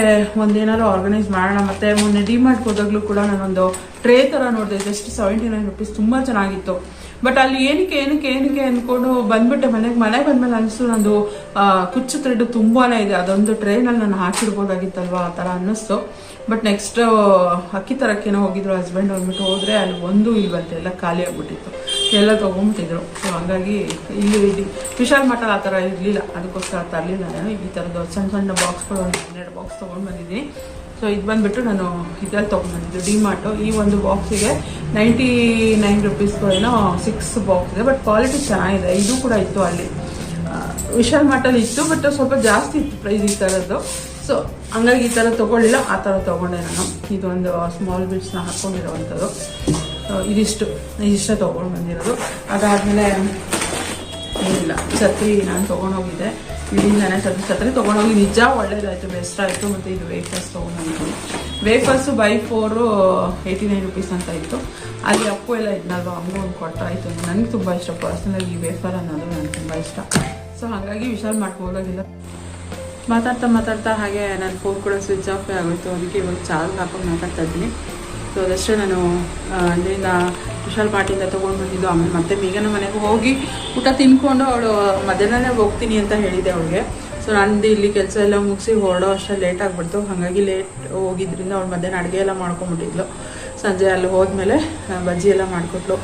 ಒಂದೇನಾದ್ರು ಆರ್ಗನೈಸ್ ಮಾಡೋಣ. ಮತ್ತೆ ಮೊನ್ನೆ ಡಿಮಾರ್ಟ್ಗೆ ಹೋದಾಗಲೂ ಕೂಡ ನಾನೊಂದು ಟ್ರೇ ಥರ ನೋಡಿದೆ. ಜಸ್ಟ್ ಸೆವೆಂಟಿ ನೈನ್ ರುಪೀಸ್ ತುಂಬ ಚೆನ್ನಾಗಿತ್ತು. ಬಟ್ ಅಲ್ಲಿ ಏನಕ್ಕೆ ಏನಕ್ಕೆ ಏನಕ್ಕೆ ಅಂದ್ಕೊಂಡು ಬಂದ್ಬಿಟ್ಟೆ ಮನೆಗೆ. ಮನೆ ಬಂದ್ಮೇಲೆ ಅನಿಸ್ತು ನಂದು ಕುಚ್ಚು ಥ್ರೆಡ್ ತುಂಬಾನೇ ಇದೆ. ಅದೊಂದು ಟ್ರೈನಲ್ಲಿ ನಾನು ಹಾಕಿಡ್ಬೋದಾಗಿತ್ತಲ್ವಾ? ಆ ಥರ ಅನ್ನಿಸ್ತು. ಬಟ್ ನೆಕ್ಸ್ಟ್ ಅಕ್ಕಿ ತರಕ್ಕೇನೋ ಹೋಗಿದ್ರು ಹಸ್ಬೆಂಡ್ ಬಂದ್ಬಿಟ್ಟು ಹೋದ್ರೆ ಅಲ್ಲಿ ಒಂದು ಇಲ್ವಂತೆ ಎಲ್ಲ ಖಾಲಿ ಆಗ್ಬಿಟ್ಟಿತ್ತು. ಎಲ್ಲ ತೊಗೊಂಬಿಟ್ಟಿದ್ರು. ಸೊ ಹಂಗಾಗಿ ಇಲ್ಲಿ ಇಲ್ಲಿ ವಿಶಾಲ್ ಮಠ ಆ ಥರ ಇರಲಿಲ್ಲ. ಅದಕ್ಕೋಸ್ಕರ ತರಲಿಲ್ಲ ನಾನು. ಈ ಥರದ್ದು ಸಣ್ಣ ಸಣ್ಣ ಬಾಕ್ಸ್ಗಳು ಒಂದು ಹನ್ನೆರಡು ಬಾಕ್ಸ್ ತೊಗೊಂಡು ಬಂದಿದ್ದೀನಿ. ಸೊ ಇದು ಬಂದ್ಬಿಟ್ಟು ನಾನು ಇದ್ರಲ್ಲಿ ತೊಗೊಂಡ್ಬಂದಿದ್ದು ಡಿಮಾರ್ಟು ಈ ಒಂದು ಬಾಕ್ಸಿಗೆ ನೈಂಟಿ ನೈನ್ ರುಪೀಸ್ಗಳೇನೋ ಸಿಕ್ಸ್ ಬಾಕ್ಸ್ ಇದೆ ಬಟ್ ಕ್ವಾಲಿಟಿ ಚೆನ್ನಾಗಿದೆ. ಇದು ಕೂಡ ಇತ್ತು ಅಲ್ಲಿ. ವಿಶಾಲ್ ಮಾರ್ಟಲ್ಲಿ ಇತ್ತು ಬಟ್ ಸ್ವಲ್ಪ ಜಾಸ್ತಿ ಇತ್ತು ಪ್ರೈಸ್ ಈ ಥರದ್ದು ಸೊ ಹಂಗಾಗಿ ಈ ಥರ ತೊಗೊಳ್ಳಿಲ್ಲ, ಆ ಥರ ತೊಗೊಂಡೆ ನಾನು. ಇದೊಂದು ಸ್ಮಾಲ್ ಬಿಟ್ಸ್ನ ಹಾಕ್ಕೊಂಡಿರೋವಂಥದ್ದು ಇದಿಷ್ಟು. ಇದಿಷ್ಟೇ ತೊಗೊಂಡು ಬಂದಿರೋದು ಅದಾದಮೇಲೆ ಏನಿಲ್ಲ ಛತ್ರಿ ನಾನು ತೊಗೊಂಡೋಗಿದ್ದೆ. ಇಲ್ಲಿಂದಾನೆ ಛತ್ರಿ ಛತ್ರಿ ತೊಗೊಂಡೋಗಿ ನಿಜ ಒಳ್ಳೇದಾಯಿತು ಬೆಸ್ಟ್ ಆಯಿತು ಮತ್ತು ಇದು wafers ತೊಗೊಂಡೋಗಿದ್ದೀನಿ wafers by four eighty nine rupees ಅಂತ ಇತ್ತು. ಅಲ್ಲಿ ಅಪ್ಪು ಎಲ್ಲ ಇದ್ನಲ್ವ, ಅಮ್ಮು ಒಂದು ಕೊಟ್ಟಾಯಿತು. ನನಗೆ ತುಂಬ ಇಷ್ಟ ಪರ್ಸನಲಾಗಿ ಈ ವೇಫರ್ ಅನ್ನೋದು ನನಗೆ ತುಂಬ ಇಷ್ಟ. ಸೊ ಹಾಗಾಗಿ ವಿಶಾಲ್ ಮಾಡ್ಕೋದಾಗಿಲ್ಲ ಮಾತಾಡ್ತಾ ಮಾತಾಡ್ತಾ ಹಾಗೆ ನನ್ನ ಫೋನ್ ಕೂಡ ಸ್ವಿಚ್ ಆಫೇ ಆಗೋಯ್ತು. ಅದಕ್ಕೆ ಇವಾಗ ಚಾರ್ಜ್ ಹಾಕೊಂಡು ಮಾತಾಡ್ತಾ ಇದ್ದೀನಿ. ಸೊ ಅದಷ್ಟೇ ನಾನು ಅಲ್ಲಿಂದ ವಿಶಾಲ್ ಪಾರ್ಟಿಯಿಂದ ತೊಗೊಂಡು ಬಂದಿದ್ದು ಆಮೇಲೆ ಮತ್ತೆ ಮೀಗನ ಮನೆಗೆ ಹೋಗಿ ಊಟ ತಿನ್ಕೊಂಡು ಅವಳು ಮಧ್ಯಾಹ್ನನೇ ಹೋಗ್ತೀನಿ ಅಂತ ಹೇಳಿದೆ ಅವಳಿಗೆ. ಸೊ ನಂದು ಇಲ್ಲಿ ಕೆಲಸ ಎಲ್ಲ ಮುಗಿಸಿ ಹೊರಡೋ ಅಷ್ಟೇ ಲೇಟ್ ಆಗಿಬಿಡ್ತು. ಹಾಗಾಗಿ ಲೇಟ್ ಹೋಗಿದ್ರಿಂದ ಅವಳು ಮಧ್ಯಾಹ್ನ ಅಡುಗೆ ಎಲ್ಲ ಮಾಡ್ಕೊಂಬಿಟ್ಟಿದ್ಲು ಸಂಜೆ ಅಲ್ಲಿ ಹೋದ್ಮೇಲೆ ಬಜ್ಜಿ ಎಲ್ಲ ಮಾಡಿಕೊಟ್ಲು.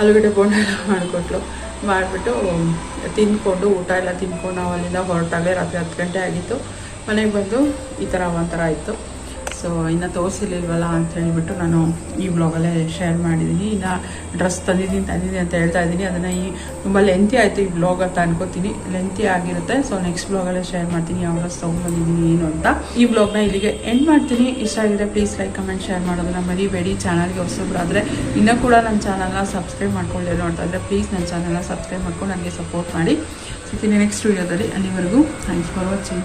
ಆಲೂಗಡ್ಡೆ ಬೋಂಡ ಎಲ್ಲ ಮಾಡಿಕೊಟ್ಲು. ಮಾಡಿಬಿಟ್ಟು ತಿಂದ್ಕೊಂಡು ಊಟ ಎಲ್ಲ ತಿಂದ್ಕೊಂಡು ನಾವು ಅಲ್ಲಿಂದ ಹೊರಟಾಗೆ ರಾತ್ರಿ ಹತ್ತು ಗಂಟೆ ಆಗಿತ್ತು. ಮನೆಗೆ ಬಂದು ಈ ಥರ ಒಂಥರ ಆಯಿತು. ಸೊ ಇನ್ನು ತೋರಿಸಿರ್ಲಿಲ್ವಲ್ಲ ಅಂತ ಹೇಳಿಬಿಟ್ಟು ನಾನು ಈ ಬ್ಲಾಗಲ್ಲೇ ಶೇರ್ ಮಾಡಿದ್ದೀನಿ ಇನ್ನು ಡ್ರೆಸ್ ತಂದಿದ್ದೀನಿ ತಂದಿದ್ದೀನಿ ಅಂತ ಹೇಳ್ತಾ ಇದ್ದೀನಿ. ಅದನ್ನು ಈ ತುಂಬ ಲೆಂತಿ ಆಯಿತು ಈ ಬ್ಲಾಗ್ ಅಂತ ಅನ್ಕೋತೀನಿ. ಲೆಂತಿ ಆಗಿರುತ್ತೆ. ಸೊ ನೆಕ್ಸ್ಟ್ ಬ್ಲಾಗಲ್ಲೇ ಶೇರ್ ಮಾಡ್ತೀನಿ ಯಾವ ಡ್ರೆಸ್ ತೊಗೊಂಡ್ಬಂದಿದ್ದೀನಿ ಏನು ಅಂತ. ಈ ಬ್ಲಾಗ್ನ ಇಲ್ಲಿಗೆ ಎಂಡ್ ಮಾಡ್ತೀನಿ. ಇಷ್ಟ ಆಗಿದೆ ಪ್ಲೀಸ್ ಲೈಕ್ ಕಮೆಂಟ್ ಶೇರ್ ಮಾಡೋದನ್ನ ಮರಿಬೇಡಿ. ಚಾನಲ್ಗೆ ಹೊಸಬ್ರಾದರೆ ಇನ್ನೂ ಕೂಡ ನನ್ನ ಚಾನಲ್ನ ಸಬ್ಸ್ಕ್ರೈಬ್ ಮಾಡ್ಕೊಳ್ಳಿ ನೋಡ್ತಾ ಇದ್ದರೆ ಪ್ಲೀಸ್ ನನ್ನ ಚಾನಲ್ನ ಸಬ್ಸ್ಕ್ರೈಬ್ ಮಾಡ್ಕೊಂಡು ನನಗೆ ಸಪೋರ್ಟ್ ಮಾಡಿ. ಸಿಗ್ತೀನಿ ನೆಕ್ಸ್ಟ್ ವೀಡಿಯೋದಲ್ಲಿ ಅಲ್ಲಿವರೆಗೂ ಥ್ಯಾಂಕ್ಸ್ ಫಾರ್ ವಾಚಿಂಗ್